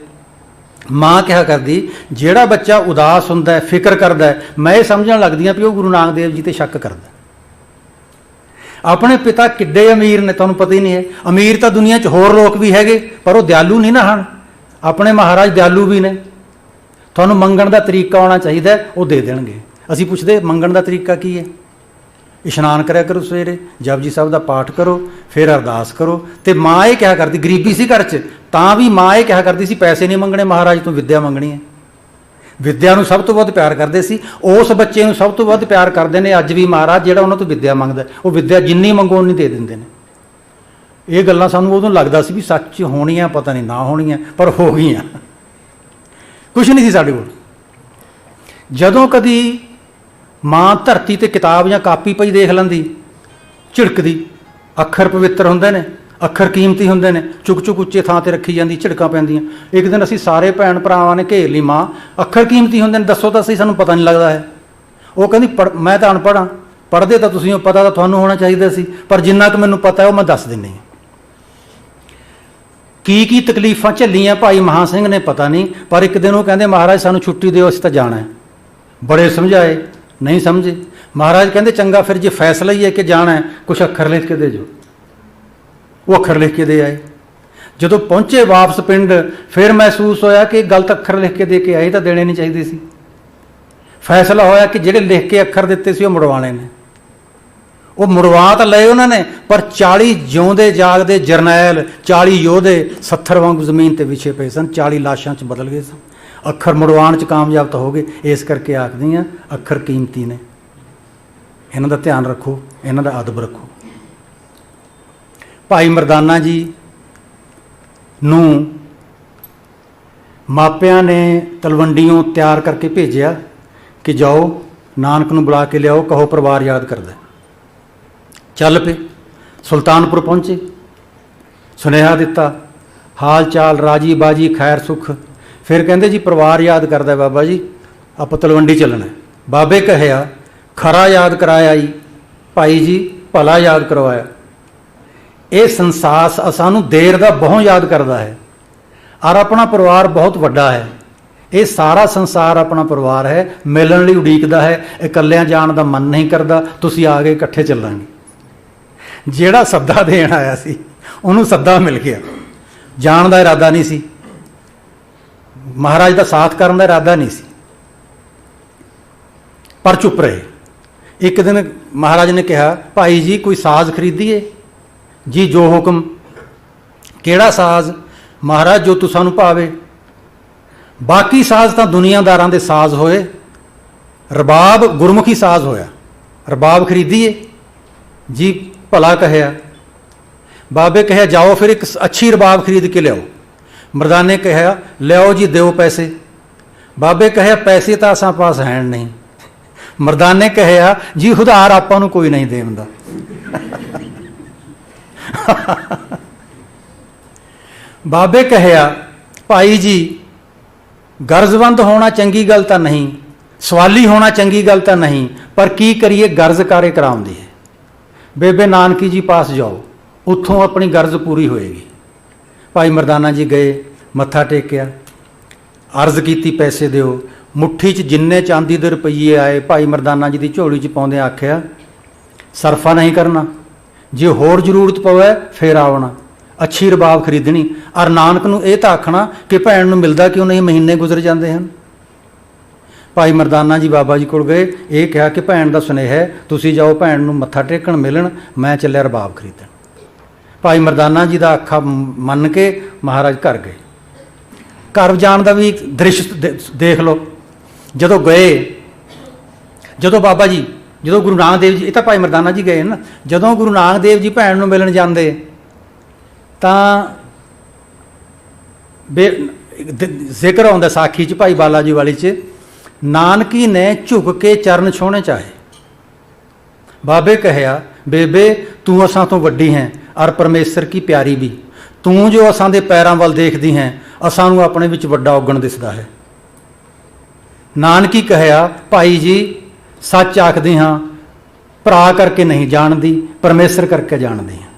[SPEAKER 1] ਮਾਂ ਕਿਹਾ ਕਰਦੀ, ਜਿਹੜਾ ਬੱਚਾ ਉਦਾਸ ਹੁੰਦਾ ਹੈ, ਫਿਕਰ ਕਰਦਾ ਹੈ, ਮੈਂ ਇਹ ਸਮਝਣ ਲੱਗਦੀ ਹਾਂ ਵੀ ਉਹ ਗੁਰੂ ਨਾਨਕ ਦੇਵ ਜੀ ਤੇ ਸ਼ੱਕ ਕਰਦਾ ਆਪਣੇ ਪਿਤਾ ਕਿੱਡੇ ਅਮੀਰ ਨੇ, ਤੁਹਾਨੂੰ ਪਤਾ ਹੀ ਨਹੀਂ ਹੈ। ਅਮੀਰ ਤਾਂ ਦੁਨੀਆ 'ਚ ਹੋਰ ਲੋਕ ਵੀ ਹੈਗੇ, ਪਰ ਉਹ ਦਿਆਲੂ ਨਹੀਂ ਨਾ ਹਨ। ਆਪਣੇ ਮਹਾਰਾਜ ਦਿਆਲੂ ਵੀ ਨੇ। ਤੁਹਾਨੂੰ ਮੰਗਣ ਦਾ ਤਰੀਕਾ ਆਉਣਾ ਚਾਹੀਦਾ ਉਹ ਦੇ ਦੇਣਗੇ। ਅਸੀਂ ਪੁੱਛਦੇ, ਮੰਗਣ ਦਾ ਤਰੀਕਾ ਕੀ ਹੈ? ਇਸ਼ਨਾਨ ਕਰਿਆ ਕਰੋ ਸਵੇਰੇ, ਜਪਜੀ ਸਾਹਿਬ ਦਾ ਪਾਠ ਕਰੋ, ਫਿਰ ਅਰਦਾਸ ਕਰੋ। ਤੇ ਮਾਂ ਇਹ ਕਿਹਾ ਕਰਦੀ, ਗਰੀਬੀ ਸੀ ਘਰ 'ਚ, ਤਾਂ ਵੀ ਮਾਂ ਇਹ ਕਿਹਾ ਕਰਦੀ ਸੀ, ਪੈਸੇ ਨਹੀਂ ਮੰਗਣੇ, ਮਹਾਰਾਜ ਤੋਂ ਵਿੱਦਿਆ ਮੰਗਣੀ ਹੈ। ਵਿੱਦਿਆ ਨੂੰ ਸਭ ਤੋਂ ਵੱਧ ਪਿਆਰ ਕਰਦੇ ਸੀ, ਉਸ ਬੱਚੇ ਨੂੰ ਸਭ ਤੋਂ ਵੱਧ ਪਿਆਰ ਕਰਦੇ ਨੇ ਅੱਜ ਵੀ ਮਹਾਰਾਜ, ਜਿਹੜਾ ਉਹਨਾਂ ਤੋਂ ਵਿੱਦਿਆ ਮੰਗਦਾ ਉਹ ਵਿੱਦਿਆ ਜਿੰਨੀ ਮੰਗੋ ਉਨੀ ਦੇ ਦਿੰਦੇ ਨੇ। ਇਹ ਗੱਲਾਂ ਸਾਨੂੰ ਉਦੋਂ ਲੱਗਦਾ ਸੀ ਵੀ ਸੱਚ ਹੋਣੀਆਂ, ਪਤਾ ਨਹੀਂ ਨਾ ਹੋਣੀਆਂ, ਪਰ ਹੋ ਗਈਆਂ। ਕੁਝ ਨਹੀਂ ਸੀ ਸਾਡੇ ਕੋਲ। ਜਦੋਂ ਕਦੀ ਮਾਂ ਧਰਤੀ ਤੇ ਕਿਤਾਬ ਜਾਂ ਕਾਪੀ ਪਈ ਦੇਖ ਲੈਂਦੀ। ਝਿੜਕਦੀ। ਅੱਖਰ ਪਵਿੱਤਰ ਹੁੰਦੇ ਨੇ, ਅੱਖਰ ਕੀਮਤੀ ਹੁੰਦੇ ਨੇ, ਚੁੱਕ ਚੁੱਕ ਉੱਚੇ ਥਾਂ ਤੇ ਰੱਖੀ ਜਾਂਦੀ, ਝਿੜਕਾਂ ਪੈਂਦੀਆਂ। ਇੱਕ ਦਿਨ ਅਸੀਂ ਸਾਰੇ ਭੈਣ ਭਰਾਵਾਂ ਨੇ ਘੇਰ ਲਈ, ਮਾਂ, ਅੱਖਰ ਕੀਮਤੀ ਹੁੰਦੇ ਨੇ, ਦੱਸੋ ਤਾਂ ਸਹੀ, ਸਾਨੂੰ ਪਤਾ ਨਹੀਂ ਲੱਗਦਾ ਹੈ। ਉਹ ਕਹਿੰਦੀ, ਪੜ੍ਹ- ਮੈਂ ਤਾਂ ਅਨਪੜ੍ਹ ਹਾਂ, ਪੜ੍ਹਦੇ ਤਾਂ ਤੁਸੀਂ ਉਹ ਪਤਾ ਤਾਂ ਤੁਹਾਨੂੰ ਹੋਣਾ ਚਾਹੀਦਾ ਸੀ, ਪਰ ਜਿੰਨਾ ਕੁ ਮੈਨੂੰ ਪਤਾ ਹੈ, ਉਹ ਮੈਂ ਦੱਸ ਦਿੰਨੀ ਹਾਂ। ਕੀ ਕੀ ਤਕਲੀਫਾਂ ਝੱਲੀਆਂ ਭਾਈ ਮਹਾ ਸਿੰਘ ਨੇ ਪਤਾ ਨਹੀਂ, ਪਰ ਇੱਕ ਦਿਨ ਉਹ ਕਹਿੰਦੇ, ਮਹਾਰਾਜ, ਸਾਨੂੰ ਛੁੱਟੀ ਦਿਓ, ਅਸੀਂ ਤਾਂ ਜਾਣਾ ਹੈ। ਬੜੇ ਸਮਝਾਏ। ਨਹੀਂ ਸਮਝੇ। ਮਹਾਰਾਜ ਕਹਿੰਦੇ, ਚੰਗਾ ਫਿਰ ਜੇ ਫੈਸਲਾ ਹੀ ਹੈ ਕਿ ਜਾਣਾ ਹੈ, ਕੁਛ ਅੱਖਰ ਲਿਖ ਕੇ ਦੇ ਜੋ। ਉਹ ਅੱਖਰ ਲਿਖ ਕੇ ਦੇ ਆਏ। ਜਦੋਂ ਪਹੁੰਚੇ ਵਾਪਸ ਪਿੰਡ, ਫਿਰ ਮਹਿਸੂਸ ਹੋਇਆ ਕਿ ਗਲਤ ਅੱਖਰ ਲਿਖ ਕੇ ਦੇ ਕੇ ਆਏ ਤਾਂ ਦੇਣੇ ਨਹੀਂ ਚਾਹੀਦੇ ਸੀ। ਫੈਸਲਾ ਹੋਇਆ ਕਿ ਜਿਹੜੇ ਲਿਖ ਕੇ ਅੱਖਰ ਦਿੱਤੇ ਸੀ, ਉਹ ਮੁੜਵਾਣੇ ਨੇ। ਉਹ ਮੁੜਵਾ ਤਾਂ ਲਏ ਉਹਨਾਂ ਨੇ, ਪਰ 40 ਜਿਉਂਦੇ, ਜਾਗਦੇ ਜਰਨੈਲ 40 ਯੋਧੇ 70 ਵਾਂਗੂ ਜ਼ਮੀਨ ਤੇ ਵਿਛੇ ਪਏ ਸਨ 40 ਲਾਸ਼ਾਂ 'ਚ ਬਦਲ ਗਏ ਸਨ। ਅੱਖਰ ਮੁੜਵਾਉਣ 'ਚ ਕਾਮਯਾਬ ਤਾਂ ਹੋ ਗਏ ਇਸ ਕਰਕੇ ਆਖਦੀ ਆ, ਅੱਖਰ ਕੀਮਤੀ ਨੇ। ਇਹਨਾਂ ਦਾ ਧਿਆਨ ਰੱਖੋ, ਇਹਨਾਂ ਦਾ ਅਦਬ ਰੱਖੋ। ਭਾਈ ਮਰਦਾਨਾ ਜੀ ਨੂੰ ਮਾਪਿਆਂ ਨੇ ਤਲਵੰਡੀਆਂ ਤਿਆਰ ਕਰਕੇ ਭੇਜਿਆ ਕਿ ਜਾਓ, ਨਾਨਕ ਨੂੰ ਬੁਲਾ ਕੇ ਲਿਆਓ, ਕਹੋ ਪਰਿਵਾਰ ਯਾਦ ਕਰਦਾ। ਚੱਲ ਪਏ, ਸੁਲਤਾਨਪੁਰ ਪਹੁੰਚੇ। ਸੁਨੇਹਾ ਦਿੱਤਾ, ਹਾਲ ਚਾਲ, ਰਾਜੀ ਬਾਜੀ, ਖੈਰ ਸੁਖ। ਫਿਰ ਕਹਿੰਦੇ ਜੀ ਪਰਿਵਾਰ ਯਾਦ ਕਰਦਾ ਬਾਬਾ ਜੀ, ਆਪਾਂ ਤਲਵੰਡੀ ਚੱਲਣਾ ਹੈ। ਬਾਬੇ ਕਹਿਆ, ਖਰਾ ਯਾਦ ਕਰਾਇਆ ਜੀ, ਭਾਈ ਜੀ ਭਲਾ ਯਾਦ ਕਰਵਾਇਆ। ਇਹ ਸੰਸਾਸ ਸਾਨੂੰ ਦੇਰ ਦਾ ਬਹੁਤ ਯਾਦ ਕਰਦਾ ਹੈ ਔਰ ਆਪਣਾ ਪਰਿਵਾਰ ਬਹੁਤ ਵੱਡਾ ਹੈ। ਇਹ ਸਾਰਾ ਸੰਸਾਰ ਆਪਣਾ ਪਰਿਵਾਰ ਹੈ, ਮਿਲਣ ਲਈ ਉਡੀਕਦਾ ਹੈ, ਇਕੱਲਿਆਂ ਜਾਣ ਦਾ ਮਨ ਨਹੀਂ ਕਰਦਾ, ਤੁਸੀਂ ਆ ਗਏ ਇਕੱਠੇ ਚੱਲਾਂਗੇ। ਜਿਹੜਾ ਸੱਦਾ ਦੇਣ ਆਇਆ ਸੀ, ਉਹਨੂੰ ਸੱਦਾ ਮਿਲ ਗਿਆ। ਜਾਣ ਦਾ ਇਰਾਦਾ ਨਹੀਂ ਸੀ। ਮਹਾਰਾਜ ਦਾ ਸਾਥ ਕਰਨ ਦਾ ਇਰਾਦਾ ਨਹੀਂ ਸੀ। ਪਰ ਚੁੱਪ ਰਹੇ। ਇੱਕ ਦਿਨ ਮਹਾਰਾਜ ਨੇ ਕਿਹਾ, ਭਾਈ ਜੀ, ਕੋਈ ਸਾਜ਼ ਖਰੀਦੀਏ? ਜੀ, ਜੋ ਹੁਕਮ। ਕਿਹੜਾ ਸਾਜ਼? ਮਹਾਰਾਜ, ਜੋ ਤੂੰ ਸਾਨੂੰ ਭਾਵੇ। ਬਾਕੀ ਸਾਜ਼ ਤਾਂ ਦੁਨੀਆਦਾਰਾਂ ਦੇ ਸਾਜ਼ ਹੋਏ। ਰਬਾਬ ਗੁਰਮੁਖੀ ਸਾਜ਼ ਹੋਇਆ। ਰਬਾਬ ਖਰੀਦੀਏ? ਜੀ, ਭਲਾ ਕਹਿਆ ਬਾਬੇ ਕਹਿਆ ਜਾਓ ਫਿਰ ਇੱਕ ਅੱਛੀ ਰਬਾਬ ਖਰੀਦ ਕੇ ਲਿਆਓ। ਮਰਦਾਨੇ ਕਹਿਆ ਲਿਆਓ ਜੀ, ਦਿਓ ਪੈਸੇ। ਬਾਬੇ ਕਹਿਆ ਪੈਸੇ ਤਾਂ ਅਸਾਂ ਪਾਸ ਹੈ ਨਹੀਂ। ਮਰਦਾਨੇ ਕਹਿਆ ਜੀ, ਉਧਾਰ ਆਪਾਂ ਨੂੰ ਕੋਈ ਨਹੀਂ ਦੇਵੰਦਾ ਬਾਬੇ ਕਹਿਆ ਭਾਈ ਜੀ, ਗਰਜ਼ਵੰਦ ਹੋਣਾ ਚੰਗੀ ਗੱਲ ਤਾਂ ਨਹੀਂ, ਸਵਾਲੀ ਹੋਣਾ ਚੰਗੀ ਗੱਲ ਤਾਂ ਨਹੀਂ, ਪਰ ਕੀ ਕਰੀਏ, ਗਰਜ਼ ਕਾਰੇ ਕਰਾਉਂਦੀ ਹੈ। ਬੇਬੇ ਨਾਨਕੀ ਜੀ ਪਾਸ ਜਾਓ, ਉੱਥੋਂ ਆਪਣੀ ਗਰਜ਼ ਪੂਰੀ ਹੋਏਗੀ। ਭਾਈ ਮਰਦਾਨਾ ਜੀ ਗਏ, ਮੱਥਾ ਟੇਕਿਆ। ਅਰਜ਼ ਕੀਤੀ ਪੈਸੇ ਦਿਓ। ਮੁੱਠੀ 'ਚ ਜਿੰਨੇ ਚਾਂਦੀ ਦੇ ਰੁਪਈਏ ਆਏ, ਭਾਈ ਮਰਦਾਨਾ ਜੀ ਦੀ ਝੋਲੀ 'ਚ ਪਾਉਂਦੇ ਆਖਿਆ, ਸਰਫਾ ਨਹੀਂ ਕਰਨਾ। ਜੇ ਹੋਰ ਜ਼ਰੂਰਤ ਪਵੇ, ਫੇਰ ਆਉਣਾ। ਅੱਛੀ ਰਬਾਬ ਖਰੀਦਣੀ। ਅਰ ਨਾਨਕ ਨੂੰ ਇਹ ਤਾਂ ਆਖਣਾ ਕਿ ਭੈਣ ਨੂੰ ਮਿਲਦਾ ਕਿਉਂ ਨਹੀਂ, ਮਹੀਨੇ ਗੁਜ਼ਰ ਜਾਂਦੇ ਹਨ। ਭਾਈ ਮਰਦਾਨਾ ਜੀ ਬਾਬਾ ਜੀ ਕੋਲ ਗਏ, ਇਹ ਕਿਹਾ ਕਿ ਭੈਣ ਦਾ ਸੁਨੇਹਾ ਤੁਸੀਂ ਜਾਓ ਭੈਣ ਨੂੰ ਮੱਥਾ ਟੇਕਣ ਮਿਲਣ, ਮੈਂ ਚੱਲਿਆ ਰਬਾਬ ਖਰੀਦਣ। ਭਾਈ ਮਰਦਾਨਾ ਜੀ ਦਾ ਆਖਾ ਮੰਨ ਕੇ ਮਹਾਰਾਜ ਘਰ ਗਏ। ਘਰ ਜਾਣ ਦਾ ਵੀ ਦ੍ਰਿਸ਼ ਦੇ- ਦੇਖ ਲਓ। ਜਦੋਂ ਗਏ, ਜਦੋਂ ਬਾਬਾ ਜੀ, ਜਦੋਂ ਗੁਰੂ ਨਾਨਕ ਦੇਵ ਜੀ, ਇਹ ਤਾਂ ਭਾਈ ਮਰਦਾਨਾ ਜੀ ਗਏ ਨਾ, ਜਦੋਂ ਗੁਰੂ ਨਾਨਕ ਦੇਵ ਜੀ ਭੈਣ ਨੂੰ ਮਿਲਣ ਜਾਂਦੇ, ਤਾਂ ਬੇ ਜ਼ਿਕਰ ਆਉਂਦਾ ਸਾਖੀ ਚ ਭਾਈ ਬਾਲਾ ਜੀ ਵਾਲੀ ਚ, ਨਾਨਕੀ ਨੇ ਝੁਕ ਕੇ ਚਰਨ ਛੋਹਣੇ ਚਾਹੇ। ਬਾਬੇ ਕਹਿਆ ਬੇਬੇ, ਤੂੰ ਅਸਾਂ ਤੋਂ ਵੱਡੀ ਹੈ ਔਰ ਪਰਮੇਸ਼ਰ ਕੀ ਪਿਆਰੀ ਵੀ। ਤੂੰ ਜੋ ਅਸਾਂ ਦੇ ਪੈਰਾਂ ਵੱਲ ਦੇਖਦੀ ਹੈ, ਅਸਾਂ ਨੂੰ ਆਪਣੇ ਵਿੱਚ ਵੱਡਾ ਉਗਣ ਦਿਸਦਾ ਹੈ। ਨਾਨਕੀ ਕਹਿਆ, ਭਾਈ ਜੀ, ਸੱਚ ਆਖਦੇ ਹਾਂ, ਭਰਾ ਕਰਕੇ ਨਹੀਂ ਜਾਣਦੀ, ਪਰਮੇਸ਼ਰ ਕਰਕੇ ਜਾਣਦੀ ਹਾਂ।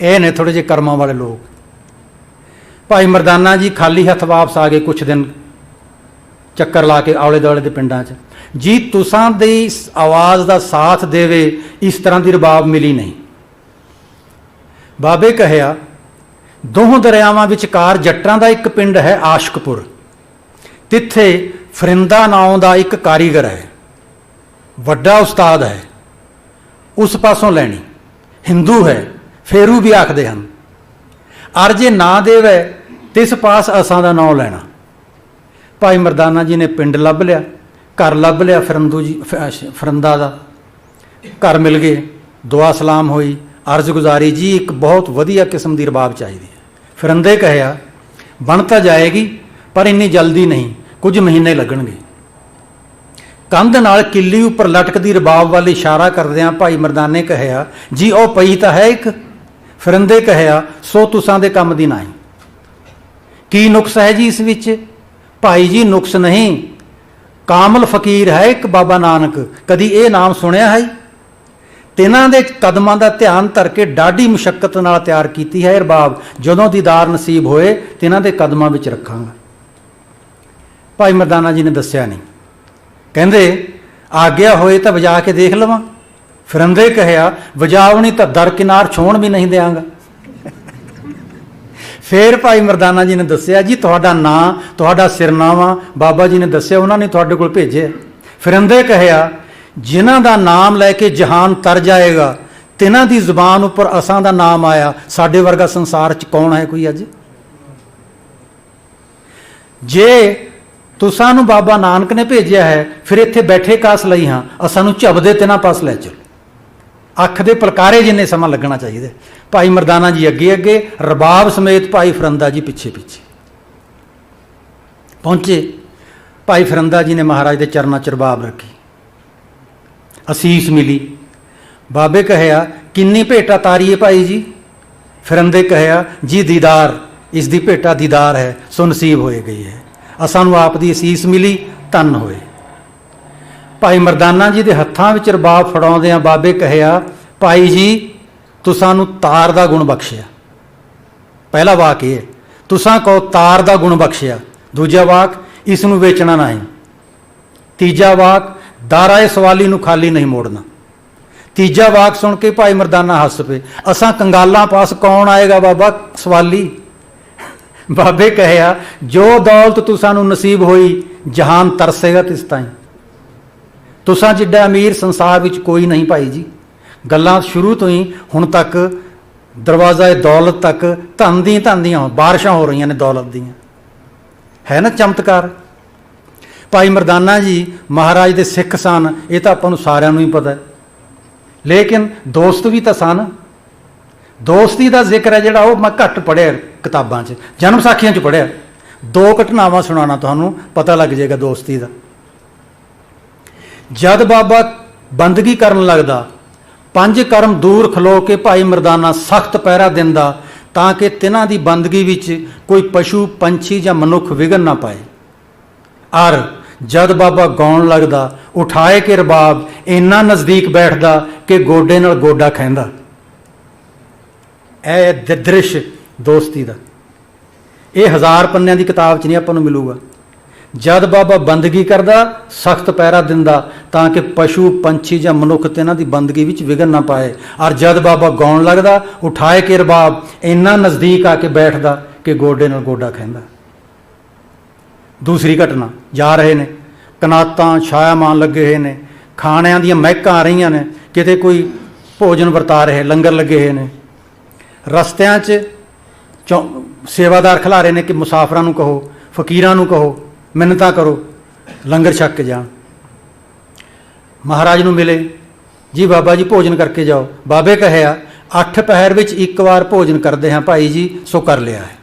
[SPEAKER 1] ਇਹ ਨੇ ਥੋੜੇ ਜਿਹੇ ਕਰਮਾਂ ਵਾਲੇ ਲੋਕ। ਭਾਈ ਮਰਦਾਨਾ ਜੀ ਖਾਲੀ ਹੱਥ ਵਾਪਸ ਆ ਗਏ ਕੁਛ ਦਿਨ ਚੱਕਰ ਲਾ ਕੇ ਆਲੇ ਦੁਆਲੇ ਦੇ ਪਿੰਡਾਂ 'ਚ। ਜੀ ਤੁਸਾਂ ਦੀ ਆਵਾਜ਼ ਦਾ ਸਾਥ ਦੇਵੇ, ਇਸ ਤਰ੍ਹਾਂ ਦੀ ਰਬਾਬ ਮਿਲੀ ਨਹੀਂ। ਬਾਬੇ ਕਹਿਆ ਦੋਹਾਂ ਦਰਿਆਵਾਂ ਵਿਚਕਾਰ ਜੱਟਾਂ ਦਾ ਇੱਕ ਪਿੰਡ ਹੈ ਆਸ਼ਕਪੁਰ। ਤਿੱਥੇ ਫਰਿੰਦਾ ਨਾਉ ਦਾ ਇੱਕ ਕਾਰੀਗਰ ਹੈ। ਵੱਡਾ ਉਸਤਾਦ ਹੈ। ਉਸ ਪਾਸੋਂ ਲੈਣੀ। ਹਿੰਦੂ ਹੈ, ਫੇਰੂ ਵੀ ਆਖਦੇ ਹਨ। ਅਰ ਜੇ ਨਾ ਦੇਵੇ, ਤਿਸ ਪਾਸ ਅਸਾਂ ਦਾ ਨਾਮ ਲੈਣਾ। ਭਾਈ ਮਰਦਾਨਾ ਜੀ ਨੇ ਪਿੰਡ ਲੱਭ ਲਿਆ। ਘਰ ਲੱਭ ਲਿਆ ਫਰੰਦੂ ਜੀ ਫਰੰਦਾ ਦਾ। ਘਰ ਮਿਲ ਗਏ, ਦੁਆ ਸਲਾਮ ਹੋਈ, ਅਰਜ਼ ਗੁਜ਼ਾਰੀ ਜੀ, ਇੱਕ ਬਹੁਤ ਵਧੀਆ ਕਿਸਮ ਦੀ ਰਬਾਬ ਚਾਹੀਦੀ ਹੈ। ਫਰੰਦੇ ਕਹਿਆ ਬਣ ਤਾਂ ਜਾਏਗੀ, ਪਰ ਇੰਨੀ ਜਲਦੀ ਨਹੀਂ, ਕੁਝ ਮਹੀਨੇ ਲੱਗਣਗੇ। ਕੰਧ ਨਾਲ ਕਿੱਲੀ ਉੱਪਰ ਲਟਕਦੀ ਰਬਾਬ ਵੱਲ ਇਸ਼ਾਰਾ ਕਰਦਿਆਂ ਭਾਈ ਮਰਦਾਨੇ ਕਹਿਆ ਜੀ, ਉਹ ਪਈ ਤਾਂ ਹੈ ਇੱਕ? ਫਰਿੰਦੇ ਕਹਿਆ ਸੋ ਤੁਸਾਂ ਦੇ ਕੰਮ ਦੀ ਨਹੀਂ। ਕੀ ਨੁਕਸ ਹੈ ਜੀ ਇਸ ਵਿੱਚ? ਭਾਈ ਜੀ, ਨੁਕਸ ਨਹੀਂ ਕਾਮਲ ਫਕੀਰ ਹੈ ਇੱਕ ਬਾਬਾ ਨਾਨਕ। ਕਦੀ ਇਹ ਨਾਮ ਸੁਣਿਆ ਹੈ? ਤਿਨਾਂ ਦੇ ਕਦਮਾਂ ਦਾ ਧਿਆਨ ਧਰ ਕੇ ਡਾਢੀ ਮੁਸ਼ਕਲ ਨਾਲ ਤਿਆਰ ਕੀਤੀ ਹੈ ਇਹ ਜਦੋਂ ਦੀਦਾਰ ਨਸੀਬ ਹੋਏ, ਤਿਨਾਂ ਦੇ ਕਦਮਾਂ ਵਿੱਚ ਰੱਖਾਂਗਾ। ਭਾਈ ਮਰਦਾਨਾ ਜੀ ਨੇ ਦੱਸਿਆ ਨਹੀਂ। ਕਹਿੰਦੇ, ਆਗਿਆ ਹੋਏ ਤਾਂ ਵਜਾ ਕੇ ਦੇਖ ਲਵਾਂ। ਫਿਰੰਦੇ ਕਹਿਆ ਵਜਾਵਣੀ ਤਾਂ ਦਰਕਿਨਾਰ ਛੋਣ ਵੀ ਨਹੀਂ ਦਿਆਂਗਾ। ਫੇਰ ਭਾਈ ਮਰਦਾਨਾ ਜੀ ਨੇ ਦੱਸਿਆ, ਜੀ, ਤੁਹਾਡਾ ਨਾਂ, ਤੁਹਾਡਾ ਸਿਰਨਾਵਾ ਬਾਬਾ ਜੀ ਨੇ ਦੱਸਿਆ, ਉਹਨਾਂ ਨੇ ਤੁਹਾਡੇ ਕੋਲ ਭੇਜਿਆ ਫਿਰੰਦੇ ਕਹਿਆ, ਜਿਨ੍ਹਾਂ ਦਾ ਨਾਮ ਲੈ ਕੇ ਜਹਾਨ ਤਰ ਜਾਏਗਾ, ਤਿਨਾਂ ਦੀ ਜ਼ੁਬਾਨ ਉੱਪਰ ਅਸਾਂ ਦਾ ਨਾਮ ਆਇਆ। ਸਾਡੇ ਵਰਗਾ ਸੰਸਾਰ 'ਚ ਕੌਣ ਹੈ ਕੋਈ ਅੱਜ? ਜੇ ਤੁਸਾਂ ਨੂੰ ਬਾਬਾ ਨਾਨਕ ਨੇ ਭੇਜਿਆ ਹੈ, ਫਿਰ ਇੱਥੇ ਬੈਠੇ ਕਾਸ ਲਈ ਹਾਂ। ਅਸਾਂ ਨੂੰ ਝਬਦੇ ਤਿਨਾਂ ਪਾਸ ਲੈ ਚਲੋ। ਅੱਖ ਦੇ ਪਲਕਾਰੇ ਜਿੰਨੇ ਸਮਾਂ ਲੱਗਣਾ ਚਾਹੀਦਾ। ਭਾਈ ਮਰਦਾਨਾ ਜੀ ਅੱਗੇ ਅੱਗੇ, ਰਬਾਬ ਸਮੇਤ ਭਾਈ ਫਰੰਦਾ ਜੀ ਪਿੱਛੇ ਪਿੱਛੇ। ਪਹੁੰਚੇ। ਭਾਈ ਫਰੰਦਾ ਜੀ ਨੇ ਮਹਾਰਾਜ ਦੇ ਚਰਨਾਂ 'ਚ ਰਬਾਬ ਰੱਖੀ। ਅਸੀਸ ਮਿਲੀ। ਬਾਬੇ ਕਹਿਆ, ਕਿੰਨੀ ਭੇਟਾ ਤਾਰੀਏ ਭਾਈ ਜੀ? ਫਿਰੰਦੇ ਕਹਿਆ, ਜੀ ਦੀਦਾਰ, ਇਸ ਦੀ ਭੇਟਾ ਦੀਦਾਰ ਹੈ ਸੋ ਨਸੀਬ ਹੋਏ ਗਈ ਹੈ। ਅਸਾਂ ਨੂੰ ਆਪ ਦੀ ਅਸੀਸ ਮਿਲੀ, ਧੰਨ ਹੋਏ। ਭਾਈ ਮਰਦਾਨਾ ਜੀ ਦੇ ਹੱਥਾਂ ਵਿੱਚ ਰਬਾਬ ਫੜਾਉਂਦਿਆਂ ਬਾਬੇ ਕਹਿਆ, ਭਾਈ ਜੀ ਤੁਸਾਂ ਨੂੰ ਤਾਰ ਦਾ ਗੁਣ ਬਖਸ਼ਿਆ। ਪਹਿਲਾ ਵਾਕ ਇਹ ਹੈ, ਤੁਸਾਂ ਕੋ ਤਾਰ ਦਾ ਗੁਣ ਬਖਸ਼ਿਆ। ਦੂਜਾ ਵਾਕ, ਇਸ ਨੂੰ ਵੇਚਣਾ ਨਹੀਂ। ਤੀਜਾ ਵਾਕ ਦਾਰਾਏ ਸਵਾਲੀ ਨੂੰ ਖਾਲੀ ਨਹੀਂ ਮੋੜਨਾ। ਤੀਜਾ ਵਾਕ ਸੁਣ ਕੇ ਭਾਈ ਮਰਦਾਨਾ ਹੱਸ ਪਏ, ਅਸਾਂ ਕੰਗਾਲਾਂ ਪਾਸ ਕੌਣ ਆਏਗਾ ਬਾਬਾ ਸਵਾਲੀ? ਬਾਬੇ ਕਹਿਆ, ਜੋ ਦੌਲਤ ਤੁਸਾਂ ਨੂੰ ਨਸੀਬ ਹੋਈ, ਜਹਾਨ ਤਰਸੇਗਾ ਤਿਸ ਤਾਈਂ। ਤੁਸਾਂ ਜਿੱਡਾ ਅਮੀਰ ਸੰਸਾਰ ਵਿੱਚ ਕੋਈ ਨਹੀਂ ਭਾਈ ਜੀ। ਗੱਲਾਂ ਸ਼ੁਰੂ ਤੋਂ ਹੀ ਹੁਣ ਤੱਕ ਦਰਵਾਜ਼ਾ ਦੌਲਤ ਤੱਕ ਧਨ ਦੀਆਂ ਧਨ ਦੀਆਂ ਬਾਰਿਸ਼ਾਂ ਹੋ ਰਹੀਆਂ ਨੇ ਦੌਲਤ ਦੀਆਂ। ਹੈ ਨਾ ਚਮਤਕਾਰ? ਭਾਈ ਮਰਦਾਨਾ ਜੀ ਮਹਾਰਾਜ ਦੇ ਸਿੱਖ ਸਨ, ਇਹ ਤਾਂ ਆਪਾਂ ਨੂੰ ਸਾਰਿਆਂ ਨੂੰ ਹੀ ਪਤਾ ਹੈ। ਲੇਕਿਨ ਦੋਸਤ ਵੀ ਤਾਂ ਸਨ। ਦੋਸਤੀ ਦਾ ਜ਼ਿਕਰ ਹੈ ਜਿਹੜਾ ਉਹ ਮੈਂ ਘੱਟ ਪੜਿਆ ਕਿਤਾਬਾਂ 'ਚ, ਜਨਮ ਸਾਖੀਆਂ 'ਚ ਪੜਿਆ ਦੋ ਘਟਨਾਵਾਂ ਸੁਣਾਉਣਾ ਤੁਹਾਨੂੰ ਪਤਾ ਲੱਗ ਜਾਏਗਾ ਦੋਸਤੀ ਦਾ। ਜਦ ਬਾਬਾ ਬੰਦਗੀ ਕਰਨ ਲੱਗਦਾ, ਪੰਜ ਕਰਮ ਦੂਰ ਖਲੋ ਕੇ ਭਾਈ ਮਰਦਾਨਾ ਸਖਤ ਪਹਿਰਾ ਦਿੰਦਾ, ਤਾਂ ਕਿ ਤਿਨਾਂ ਦੀ ਬੰਦਗੀ ਵਿੱਚ ਕੋਈ ਪਸ਼ੂ, ਪੰਛੀ ਜਾਂ ਮਨੁੱਖ ਵਿਗਨ ਨਾ ਪਾਏ। ਅਰ ਜਦ ਬਾਬਾ ਗਾਉਣ ਲੱਗਦਾ, ਉਠਾਏ ਕੇ ਰਬਾਬ, ਇੰਨਾ ਨਜ਼ਦੀਕ ਬੈਠਦਾ ਕਿ ਗੋਡੇ ਨਾਲ ਗੋਡਾ ਖੈਂਦਾ ਇਹ ਦ- ਦ੍ਰਿਸ਼ ਦੋਸਤੀ ਦਾ। ਇਹ ਹਜ਼ਾਰ ਪੰਨਿਆਂ ਦੀ ਕਿਤਾਬ 'ਚ ਨਹੀਂ ਆਪਾਂ ਨੂੰ ਮਿਲੂਗਾ। ਜਦ ਬਾਬਾ ਬੰਦਗੀ ਕਰਦਾ, ਸਖਤ ਪੈਰਾ ਦਿੰਦਾ, ਤਾਂ ਕਿ ਪਸ਼ੂ, ਪੰਛੀ ਜਾਂ ਮਨੁੱਖ ਤੇ ਇਹਨਾਂ ਦੀ ਬੰਦਗੀ ਵਿੱਚ ਵਿਗਨ ਨਾ ਪਾਏ। ਔਰ ਜਦ ਬਾਬਾ ਗਾਉਣ ਲੱਗਦਾ, ਉਠਾਏ ਕੇ ਰਬਾਬ, ਇੰਨਾ ਨਜ਼ਦੀਕ ਆ ਕੇ ਬੈਠਦਾ ਕਿ ਗੋਡੇ ਨਾਲ ਗੋਡਾ ਖੈਂਦਾ ਦੂਸਰੀ ਘਟਨਾ, ਜਾ ਰਹੇ ਨੇ। ਕਨਾਤਾਂ ਛਾਇਆਮਾਨ ਲੱਗੇ ਹੋਏ ਨੇ। ਖਾਣਿਆਂ ਦੀਆਂ ਮਹਿਕਾਂ ਆ ਰਹੀਆਂ ਨੇ। ਕਿਤੇ ਕੋਈ ਭੋਜਨ ਵਰਤਾ ਰਹੇ, ਲੰਗਰ ਲੱਗੇ ਹੋਏ ਨੇ। ਰਸਤਿਆਂ 'ਚ ਚੌ- ਸੇਵਾਦਾਰ ਖਿਲਾਰੇ ਨੇ ਕਿ ਮੁਸਾਫਰਾਂ ਨੂੰ ਕਹੋ, ਫਕੀਰਾਂ ਨੂੰ ਕਹੋ ਮਿੰਨਤਾਂ ਕਰੋ, ਲੰਗਰ ਛੱਕ ਕੇ ਜਾਣ। ਮਹਾਰਾਜ ਨੂੰ ਮਿਲੇ, ਜੀ ਬਾਬਾ ਜੀ, ਭੋਜਨ ਕਰਕੇ ਜਾਓ। ਬਾਬੇ ਕਹਿਆ ਅੱਠ ਪਹਿਰ ਵਿੱਚ ਇੱਕ ਵਾਰ ਭੋਜਨ ਕਰਦੇ ਹਾਂ ਭਾਈ ਜੀ, ਸੋ ਕਰ ਲਿਆ ਹੈ।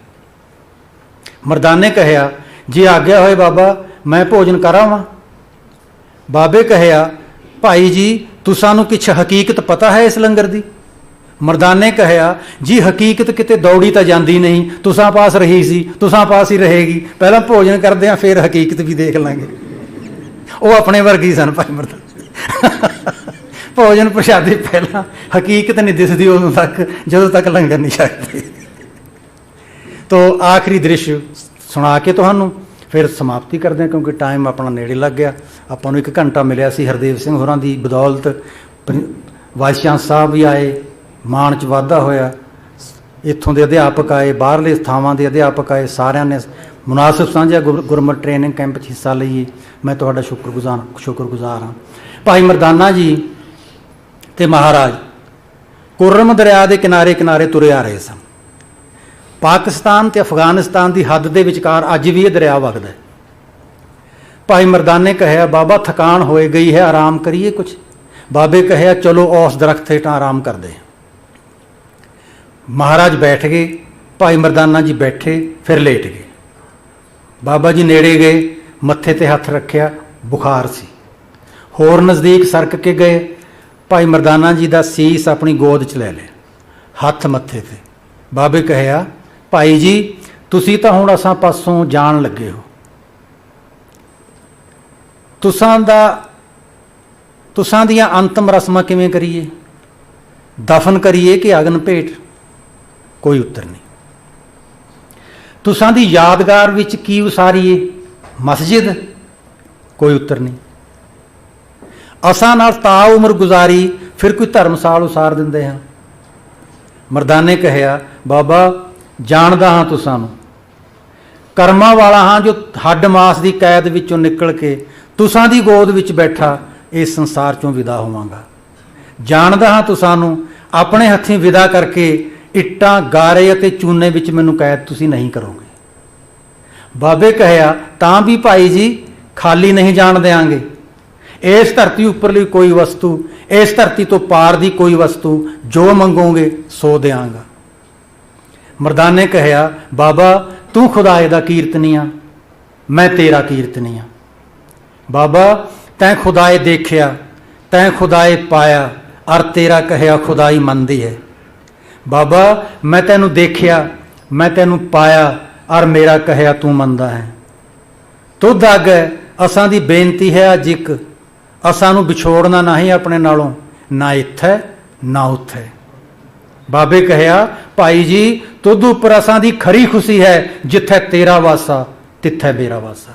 [SPEAKER 1] ਮਰਦਾਨੇ ਕਹਿਆ ਜੀ ਆਗਿਆ ਹੋਏ ਬਾਬਾ, ਮੈਂ ਭੋਜਨ ਕਰਾਵਾਂ? ਬਾਬੇ ਕਹਿਆ ਭਾਈ ਜੀ, ਤੁਸਾਂ ਨੂੰ ਕਿਛ ਹਕੀਕਤ ਪਤਾ ਹੈ ਇਸ ਲੰਗਰ ਦੀ? ਮਰਦਾਨੇ ਕਹਿਆ, ਜੀ ਹਕੀਕਤ ਕਿਤੇ ਦੌੜੀ ਤਾਂ ਜਾਂਦੀ ਨਹੀਂ। ਤੁਸਾਂ ਪਾਸ ਰਹੀ ਸੀ, ਤੁਸਾਂ ਪਾਸ ਹੀ ਰਹੇਗੀ। ਪਹਿਲਾਂ ਭੋਜਨ ਕਰਦੇ ਆ, ਫਿਰ ਹਕੀਕਤ ਵੀ ਦੇਖ ਲਾਂਗੇ। ਉਹ ਆਪਣੇ ਵਰਗੀ ਸਨ ਭਾਈ ਮਰਦਾਨੇ। ਭੋਜਨ ਪ੍ਰਸ਼ਾਦੇ ਪਹਿਲਾਂ ਹਕੀਕਤ ਨਹੀਂ ਦਿਸਦੀ ਉਦੋਂ ਤੱਕ, ਜਦੋਂ ਤੱਕ ਲੰਗਰ ਨਹੀਂ ਛਕਦੇ। ਤੋ ਆਖਰੀ ਦ੍ਰਿਸ਼ ਸੁਣਾ ਕੇ ਤੁਹਾਨੂੰ, ਫਿਰ ਸਮਾਪਤੀ ਕਰਦੇ ਹਾਂ ਕਿਉਂਕਿ ਟਾਈਮ ਆਪਣਾ ਨੇੜੇ ਲੱਗ ਗਿਆ। ਆਪਾਂ ਨੂੰ ਇੱਕ ਘੰਟਾ ਮਿਲਿਆ ਸੀ ਹਰਦੇਵ ਸਿੰਘ ਹੋਰਾਂ ਦੀ ਬਦੌਲਤ। ਪੰ- ਵਾਈਸ ਚਾਂਸਲਰ ਸਾਹਿਬ ਵੀ ਆਏ। ਮਾਣ ਚ ਵਾਧਾ ਹੋਇਆ। ਇੱਥੋਂ ਦੇ ਅਧਿਆਪਕ ਆਏ, ਬਾਹਰਲੇ ਥਾਵਾਂ ਦੇ ਅਧਿਆਪਕ ਆਏ, ਸਾਰਿਆਂ ਨੇ ਮੁਨਾਸਿਬ ਸਾਂਝਾ ਗੁਰ- ਗੁਰਮਤਿ ਟ੍ਰੇਨਿੰਗ ਕੈਂਪ 'ਚ ਹਿੱਸਾ ਲਈਏ। ਮੈਂ ਤੁਹਾਡਾ ਸ਼ੁਕਰਗੁਜ਼ਾਰ ਸ਼ੁਕਰਗੁਜ਼ਾਰ ਹਾਂ। ਭਾਈ ਮਰਦਾਨਾ ਜੀ ਤੇ ਮਹਾਰਾਜ, ਕੁਰਮ ਦਰਿਆ ਦੇ ਕਿਨਾਰੇ ਕਿਨਾਰੇ ਤੁਰੇ ਆ ਰਹੇ ਸਨ। ਪਾਕਿਸਤਾਨ ਤੇ ਅਫਗਾਨਿਸਤਾਨ ਦੀ ਹੱਦ ਦੇ ਵਿਚਕਾਰ ਅੱਜ ਵੀ ਇਹ ਦਰਿਆ ਵਗਦਾ ਹੈ। ਭਾਈ ਮਰਦਾਨੇ ਕਹਿਆ ਬਾਬਾ ਥਕਾਨ ਹੋਏ ਗਈ ਹੈ, ਆਰਾਮ ਕਰੀਏ ਕੁਝ ਬਾਬੇ ਕਹਿਆ ਚਲੋ ਉਸ ਦਰਖਤ ਹੇਠਾਂ ਆਰਾਮ ਕਰਦੇ ਹਾਂ। ਮਹਾਰਾਜ ਬੈਠ ਗਏ, ਭਾਈ ਮਰਦਾਨਾ ਜੀ ਬੈਠੇ, ਫਿਰ ਲੇਟ ਗਏ। ਬਾਬਾ ਜੀ ਨੇੜੇ ਗਏ, ਮੱਥੇ ਤੇ ਹੱਥ ਰੱਖਿਆ, ਬੁਖਾਰ ਸੀ। ਹੋਰ ਨਜ਼ਦੀਕ ਸਰਕ ਕੇ ਗਏ, ਭਾਈ ਮਰਦਾਨਾ ਜੀ ਦਾ ਸੀਸ ਆਪਣੀ ਗੋਦ 'ਚ ਲੈ ਲਿਆ, ਹੱਥ ਮੱਥੇ ਤੇ। ਬਾਬੇ ਕਹਿਆ, ਭਾਈ ਜੀ, ਤੁਸੀਂ ਤਾਂ ਹੁਣ ਅਸਾਂ ਪਾਸੋਂ ਜਾਣ ਲੱਗੇ ਹੋ। ਤੁਸਾਂ ਦਾ, ਤੁਸਾਂ ਦੀਆਂ ਅੰਤਮ ਰਸਮਾਂ ਕਿਵੇਂ ਕਰੀਏ? ਦਫਨ ਕਰੀਏ ਕਿ ਅਗਨ ਭੇਟ? ਕੋਈ ਉੱਤਰ ਨਹੀਂ। ਤੁਸਾਂ ਦੀ ਯਾਦਗਾਰ ਵਿੱਚ ਕੀ ਉਸਾਰੀਏ? ਮਸਜਿਦ? ਕੋਈ ਉੱਤਰ ਨਹੀਂ। ਅਸਾਂ ਨਾਲ ਤਾ ਉਮਰ ਗੁਜ਼ਾਰੀ ਫਿਰ ਕੋਈ ਧਰਮਸਾਲ ਉਸਾਰ ਦਿੰਦੇ ਹਾਂ। ਮਰਦਾਨੇ ਕਹਿਆ, ਬਾਬਾ, ਜਾਣਦਾ ਹਾਂ ਤੁਸਾਂ ਨੂੰ। ਕਰਮਾਂ ਵਾਲਾ ਹਾਂ ਜੋ ਹੱਡ ਮਾਸ ਦੀ ਕੈਦ ਵਿੱਚੋਂ ਨਿਕਲ ਕੇ ਤੁਸਾਂ ਦੀ ਗੋਦ ਵਿੱਚ ਬੈਠਾ, ਇਸ ਸੰਸਾਰ ਚੋਂ ਵਿਦਾ ਹੋਵਾਂਗਾ। ਜਾਣਦਾ ਹਾਂ ਤੁਸਾਂ ਨੂੰ, ਆਪਣੇ ਹੱਥੀਂ ਵਿਦਾ ਕਰਕੇ ਇੱਟਾਂ, ਗਾਰੇ ਅਤੇ ਚੂਨੇ ਵਿੱਚ ਮੈਨੂੰ ਕੈਦ ਤੁਸੀਂ ਨਹੀਂ ਕਰੋਗੇ। ਬਾਬੇ ਕਹਿਆ, ਤਾਂ ਵੀ ਭਾਈ ਜੀ, ਖਾਲੀ ਨਹੀਂ ਜਾਣ ਦੇਾਂਗੇ ਇਸ ਧਰਤੀ ਉੱਪਰਲੀ ਕੋਈ ਵਸਤੂ, ਇਸ ਧਰਤੀ ਤੋਂ ਪਾਰ ਦੀ ਕੋਈ ਵਸਤੂ, ਜੋ ਮੰਗੋਗੇ, ਸੋ ਦੇਵਾਂਗਾ ਮਰਦਾਨੇ ਕਹਿਆ, ਬਾਬਾ, ਤੂੰ ਖੁਦਾਏ ਦਾ ਕੀਰਤਨੀ ਆ, ਮੈਂ ਤੇਰਾ ਕੀਰਤਨੀ ਆ। ਬਾਬਾ, ਤੈਂ ਖੁਦਾਏ ਦੇਖਿਆ, ਤੈਂ ਖੁਦਾਏ ਪਾਇਆ, ਅਰ ਤੇਰਾ ਕਹਿਆ, ਖੁਦਾਈ ਮੰਨਦੀ ਹੈ। ਬਾਬਾ, ਮੈਂ ਤੈਨੂੰ ਦੇਖਿਆ, ਮੈਂ ਤੈਨੂੰ ਪਾਇਆ, ਅਰ ਮੇਰਾ ਕਹਿਆ ਤੂੰ ਮੰਨਦਾ ਹੈ। ਤੁਧ ਅੱਗੇ ਅਸਾਂ ਦੀ ਬੇਨਤੀ ਹੈ ਅੱਜ ਇੱਕ। ਅਸਾਂ ਨੂੰ ਵਿਛੋੜਨਾ ਨਹੀਂ ਆਪਣੇ ਨਾਲੋਂ, ਨਾ ਇੱਥੇ, ਨਾ ਉੱਥੇ। ਬਾਬੇ ਕਹਿਆ, ਭਾਈ ਜੀ, ਤੁਧ ਉੱਪਰ ਅਸਾਂ ਦੀ ਖਰੀ ਖੁਸ਼ੀ ਹੈ, ਜਿੱਥੇ ਤੇਰਾ ਵਾਸਾ, ਤਿੱਥੇ ਮੇਰਾ ਵਾਸਾ।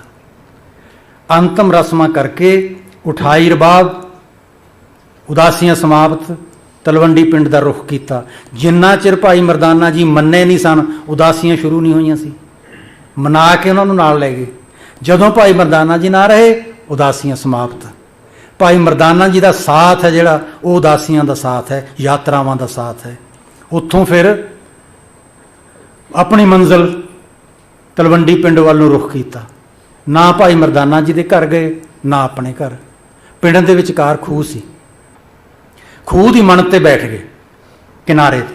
[SPEAKER 1] ਅੰਤਮ ਰਸਮਾਂ ਕਰਕੇ ਉਠਾਈ ਰਬਾਬ, ਉਦਾਸੀਆਂ ਸਮਾਪਤ। ਤਲਵੰਡੀ ਪਿੰਡ ਦਾ ਰੁਖ ਕੀਤਾ। ਜਿੰਨਾ ਚਿਰ ਭਾਈ ਮਰਦਾਨਾ ਜੀ ਮੰਨੇ ਨਹੀਂ ਸਨ, ਉਦਾਸੀਆਂ ਸ਼ੁਰੂ ਨਹੀਂ ਹੋਈਆਂ ਸੀ। ਮਨਾ ਕੇ ਉਹਨਾਂ ਨੂੰ ਨਾਲ ਲੈ ਗਏ। ਜਦੋਂ ਭਾਈ ਮਰਦਾਨਾ ਜੀ ਨਾ ਰਹੇ, ਉਦਾਸੀਆਂ ਸਮਾਪਤ। ਭਾਈ ਮਰਦਾਨਾ ਜੀ ਦਾ ਸਾਥ ਹੈ ਜਿਹੜਾ, ਉਹ ਉਦਾਸੀਆਂ ਦਾ ਸਾਥ ਹੈ, ਯਾਤਰਾਵਾਂ ਦਾ ਸਾਥ ਹੈ। ਉੱਥੋਂ ਫਿਰ ਆਪਣੀ ਮੰਜ਼ਲ ਤਲਵੰਡੀ ਪਿੰਡ ਵੱਲ ਨੂੰ ਰੁਖ ਕੀਤਾ। ਨਾ ਭਾਈ ਮਰਦਾਨਾ ਜੀ ਦੇ ਘਰ ਗਏ, ਨਾ ਆਪਣੇ ਘਰ। ਪਿੰਡ ਦੇ ਵਿਚਕਾਰ ਖੂਹ ਸੀ। ਖੂਹ ਦੀ ਮਣ ਤੇ ਬੈਠ ਗਏ, ਕਿਨਾਰੇ ਤੇ।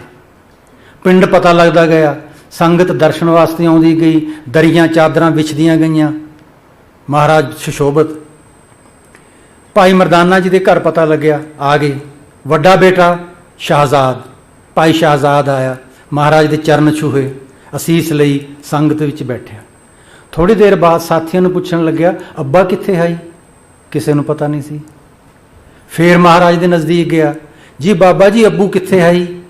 [SPEAKER 1] ਪਿੰਡ ਪਤਾ ਲੱਗਦਾ ਗਿਆ, ਸੰਗਤ ਦਰਸ਼ਨ ਵਾਸਤੇ ਆਉਂਦੀ ਗਈ, ਦਰੀਆਂ ਚਾਦਰਾਂ ਵਿਛਦੀਆਂ ਗਈਆਂ। ਮਹਾਰਾਜ ਸੁਸ਼ੋਭਤ। ਭਾਈ ਮਰਦਾਨਾ ਜੀ ਦੇ ਘਰ ਪਤਾ ਲੱਗਿਆ, ਆ ਗਏ। ਵੱਡਾ ਬੇਟਾ ਸ਼ahzad ਭਾਈ ਸ਼ahzad ਆਇਆ। ਮਹਾਰਾਜ ਦੇ ਚਰਨ ਛੂਹੇ, ਅਸੀਸ ਲਈ ਸੰਗਤ ਵਿੱਚ ਬੈਠਿਆ। ਥੋੜੀ ਦੇਰ ਬਾਅਦ ਸਾਥੀਆਂ ਨੂੰ ਪੁੱਛਣ ਲੱਗਿਆ, ਅੱਬਾ ਕਿੱਥੇ ਹੈ ਜੀ? ਕਿਸੇ ਨੂੰ ਪਤਾ ਨਹੀਂ ਸੀ। ਫੇਰ ਮਹਾਰਾਜ ਦੇ ਨਜ਼ਦੀਕ ਗਿਆ। ਜੀ ਬਾਬਾ ਜੀ, ਅੱਬੂ ਕਿੱਥੇ ਹੈ ਜੀ?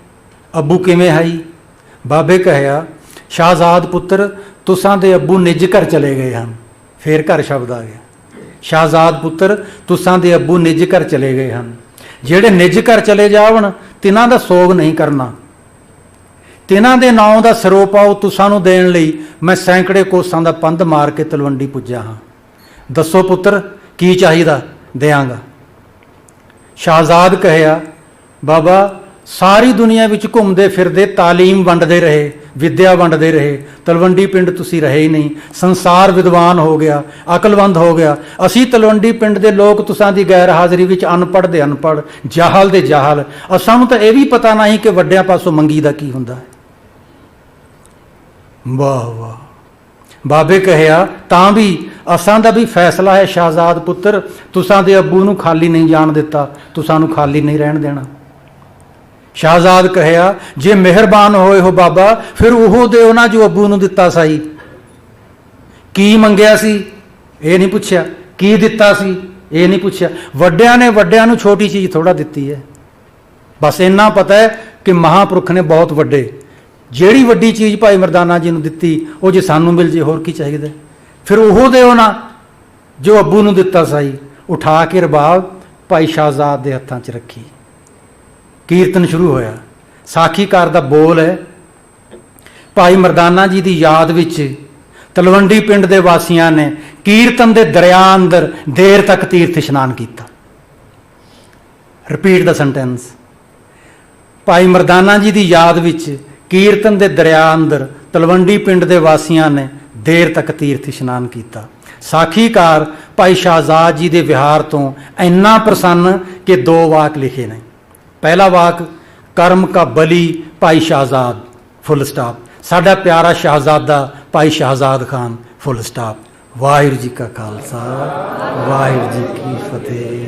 [SPEAKER 1] ਅੱਬੂ ਕਿਵੇਂ ਹੈ ਜੀ? ਬਾਬੇ ਕਹਿਆ ਸ਼ਾਹਜ਼ਾਦ ਪੁੱਤਰ, ਤੁਸਾਂ ਦੇ ਅੱਬੂ ਨਿੱਜ ਘਰ ਚਲੇ ਗਏ ਹਨ। ਫੇਰ ਘਰ ਸ਼ਬਦ ਆ ਗਿਆ। ਸ਼ਾਹਜ਼ਾਦ ਪੁੱਤਰ, ਤੁਸਾਂ ਦੇ ਅੱਬੂ ਨਿੱਜ ਘਰ ਚਲੇ ਗਏ ਹਨ। ਜਿਹੜੇ ਨਿੱਜ ਘਰ ਚਲੇ ਜਾਵਣ, ਤਿਨਾਂ ਦਾ ਸੋਗ ਨਹੀਂ ਕਰਨਾ। ਤਿਨਾਂ ਦੇ ਨਾਂ ਦਾ ਸਰੋਪਾਉ ਤੁਸਾਂ ਨੂੰ ਦੇਣ ਲਈ, ਮੈਂ ਸੈਂਕੜੇ ਕੋਸਾਂ ਦਾ ਪੰਧ ਮਾਰ ਕੇ ਤਲਵੰਡੀ ਪੁੱਜਾ ਹਾਂ। ਦੱਸੋ ਪੁੱਤਰ, ਕੀ ਚਾਹੀਦਾ? ਦਿਆਂਗਾ। ਸ਼ਾਹਜ਼ਾਦ ਕਹਿਆ, ਬਾਬਾ, ਸਾਰੀ ਦੁਨੀਆ ਵਿੱਚ ਘੁੰਮਦੇ ਫਿਰਦੇ ਤਾਲੀਮ ਵੰਡਦੇ ਰਹੇ, ਵਿੱਦਿਆ ਵੰਡਦੇ ਰਹੇ, ਤਲਵੰਡੀ ਪਿੰਡ ਤੁਸੀਂ ਰਹੇ ਹੀ ਨਹੀਂ, ਸੰਸਾਰ ਵਿਦਵਾਨ ਹੋ ਗਿਆ, ਅਕਲਵੰਦ ਹੋ ਗਿਆ। ਅਸੀਂ ਤਲਵੰਡੀ ਪਿੰਡ ਦੇ ਲੋਕ ਤੁਸਾਂ ਦੀ ਗੈਰ ਹਾਜ਼ਰੀ ਵਿੱਚ ਅਨਪੜ੍ਹ ਦੇ ਅਨਪੜ੍ਹ, ਜਾਹਲ ਦੇ ਜਾਹਲ। ਅਸਾਂ ਨੂੰ ਤਾਂ ਇਹ ਵੀ ਪਤਾ ਨਹੀਂ ਕਿ ਵੱਡਿਆਂ ਪਾਸੋਂ ਮੰਗੀ ਦਾ ਕੀ ਹੁੰਦਾ ਹੈ। ਵਾਹ ਵਾਹ। ਬਾਬੇ ਕਹਿਆ, ਤਾਂ ਵੀ ਅਸਾਂ ਦਾ ਵੀ ਫੈਸਲਾ ਹੈ, ਸ਼ਾਹਜ਼ਾਦ ਪੁੱਤਰ, ਤੁਸਾਂ ਦੇ ਅੱਬੂ ਨੂੰ ਖਾਲੀ ਨਹੀਂ ਜਾਣ ਦਿੱਤਾ, ਤੁਸਾਂ ਨੂੰ ਖਾਲੀ ਨਹੀਂ ਰਹਿਣ ਦੇਣਾ। ਸ਼ਾਹਜ਼ਾਦ ਕਹਿਆ, ਜੇ ਮਿਹਰਬਾਨ ਹੋਏ ਹੋ ਬਾਬਾ, ਫਿਰ ਉਹ ਦੇ ਉਹਨਾਂ ਜੋ ਅੱਬੂ ਨੂੰ ਦਿੱਤਾ ਸਾਈ। ਕੀ ਮੰਗਿਆ ਸੀ? ਇਹ ਨਹੀਂ ਪੁੱਛਿਆ। ਕੀ ਦਿੱਤਾ ਸੀ? ਇਹ ਨਹੀਂ ਪੁੱਛਿਆ। ਵੱਡਿਆਂ ਨੇ ਵੱਡਿਆਂ ਨੂੰ ਛੋਟੀ ਚੀਜ਼ ਥੋੜਾ ਦਿੱਤੀ ਹੈ। ਬਸ ਇੰਨਾ ਪਤਾ ਹੈ ਕਿ ਮਹਾਪੁਰਖ ਨੇ ਬਹੁਤ ਵੱਡੇ। ਜਿਹੜੀ ਵੱਡੀ ਚੀਜ਼ ਭਾਈ ਮਰਦਾਨਾ ਜੀ ਨੂੰ ਦਿੱਤੀ, ਉਹ ਜੇ ਸਾਨੂੰ ਮਿਲ ਜੇ, ਹੋਰ ਕੀ ਚਾਹੀਦਾ? ਫਿਰ ਉਹ ਦਿਓ ਨਾ ਜੋ ਅੱਬੂ ਨੂੰ ਦਿੱਤਾ ਸਾਈ। ਉਠਾ ਕੇ ਰਬਾਬ ਭਾਈ ਸ਼ਾਹਜ਼ਾਦ ਦੇ ਹੱਥਾਂ 'ਚ ਰੱਖੀ। ਕੀਰਤਨ ਸ਼ੁਰੂ ਹੋਇਆ। ਸਾਖੀਕਾਰ ਦਾ ਬੋਲ ਹੈ। ਭਾਈ ਮਰਦਾਨਾ ਜੀ ਦੀ ਯਾਦ ਵਿੱਚ ਤਲਵੰਡੀ ਪਿੰਡ ਦੇ ਵਾਸੀਆਂ ਨੇ ਕੀਰਤਨ ਦੇ ਦਰਿਆ ਅੰਦਰ ਦੇਰ ਤੱਕ ਤੀਰਥ ਇਸ਼ਨਾਨ ਕੀਤਾ। ਰਿਪੀਟ ਦਾ ਸੈਂਟੈਂਸ ਭਾਈ ਮਰਦਾਨਾ ਜੀ ਦੀ ਯਾਦ ਵਿੱਚ ਕੀਰਤਨ ਦੇ ਦਰਿਆ ਅੰਦਰ ਤਲਵੰਡੀ ਪਿੰਡ ਦੇ ਵਾਸੀਆਂ ਨੇ ਦੇਰ ਤੱਕ ਤੀਰਥ ਇਸ਼ਨਾਨ ਕੀਤਾ। ਸਾਖੀਕਾਰ ਭਾਈ ਸ਼ਾਹਜ਼ਾਦ ਜੀ ਦੇ ਵਿਹਾਰ ਤੋਂ ਇੰਨਾ ਪ੍ਰਸੰਨ ਕਿ ਦੋ ਵਾਕ ਲਿਖੇ ਨੇ। ਪਹਿਲਾ ਵਾਕ, ਕਰਮ ਕਾ ਬਲੀ ਭਾਈ ਸ਼ਾਹਜ਼ਾਦ ਫੁੱਲ ਸਟਾਪ ਸਾਡਾ ਪਿਆਰਾ ਸ਼ਾਹਜ਼ਾਦਾ ਭਾਈ ਸ਼ਾਹਜ਼ਾਦ ਖਾਨ ਫੁੱਲ ਸਟਾਪ ਵਾਹਿਗੁਰੂ ਜੀ ਕਾ ਖਾਲਸਾ, ਵਾਹਿਗੁਰੂ ਜੀ ਕੀ ਫਤਿਹ।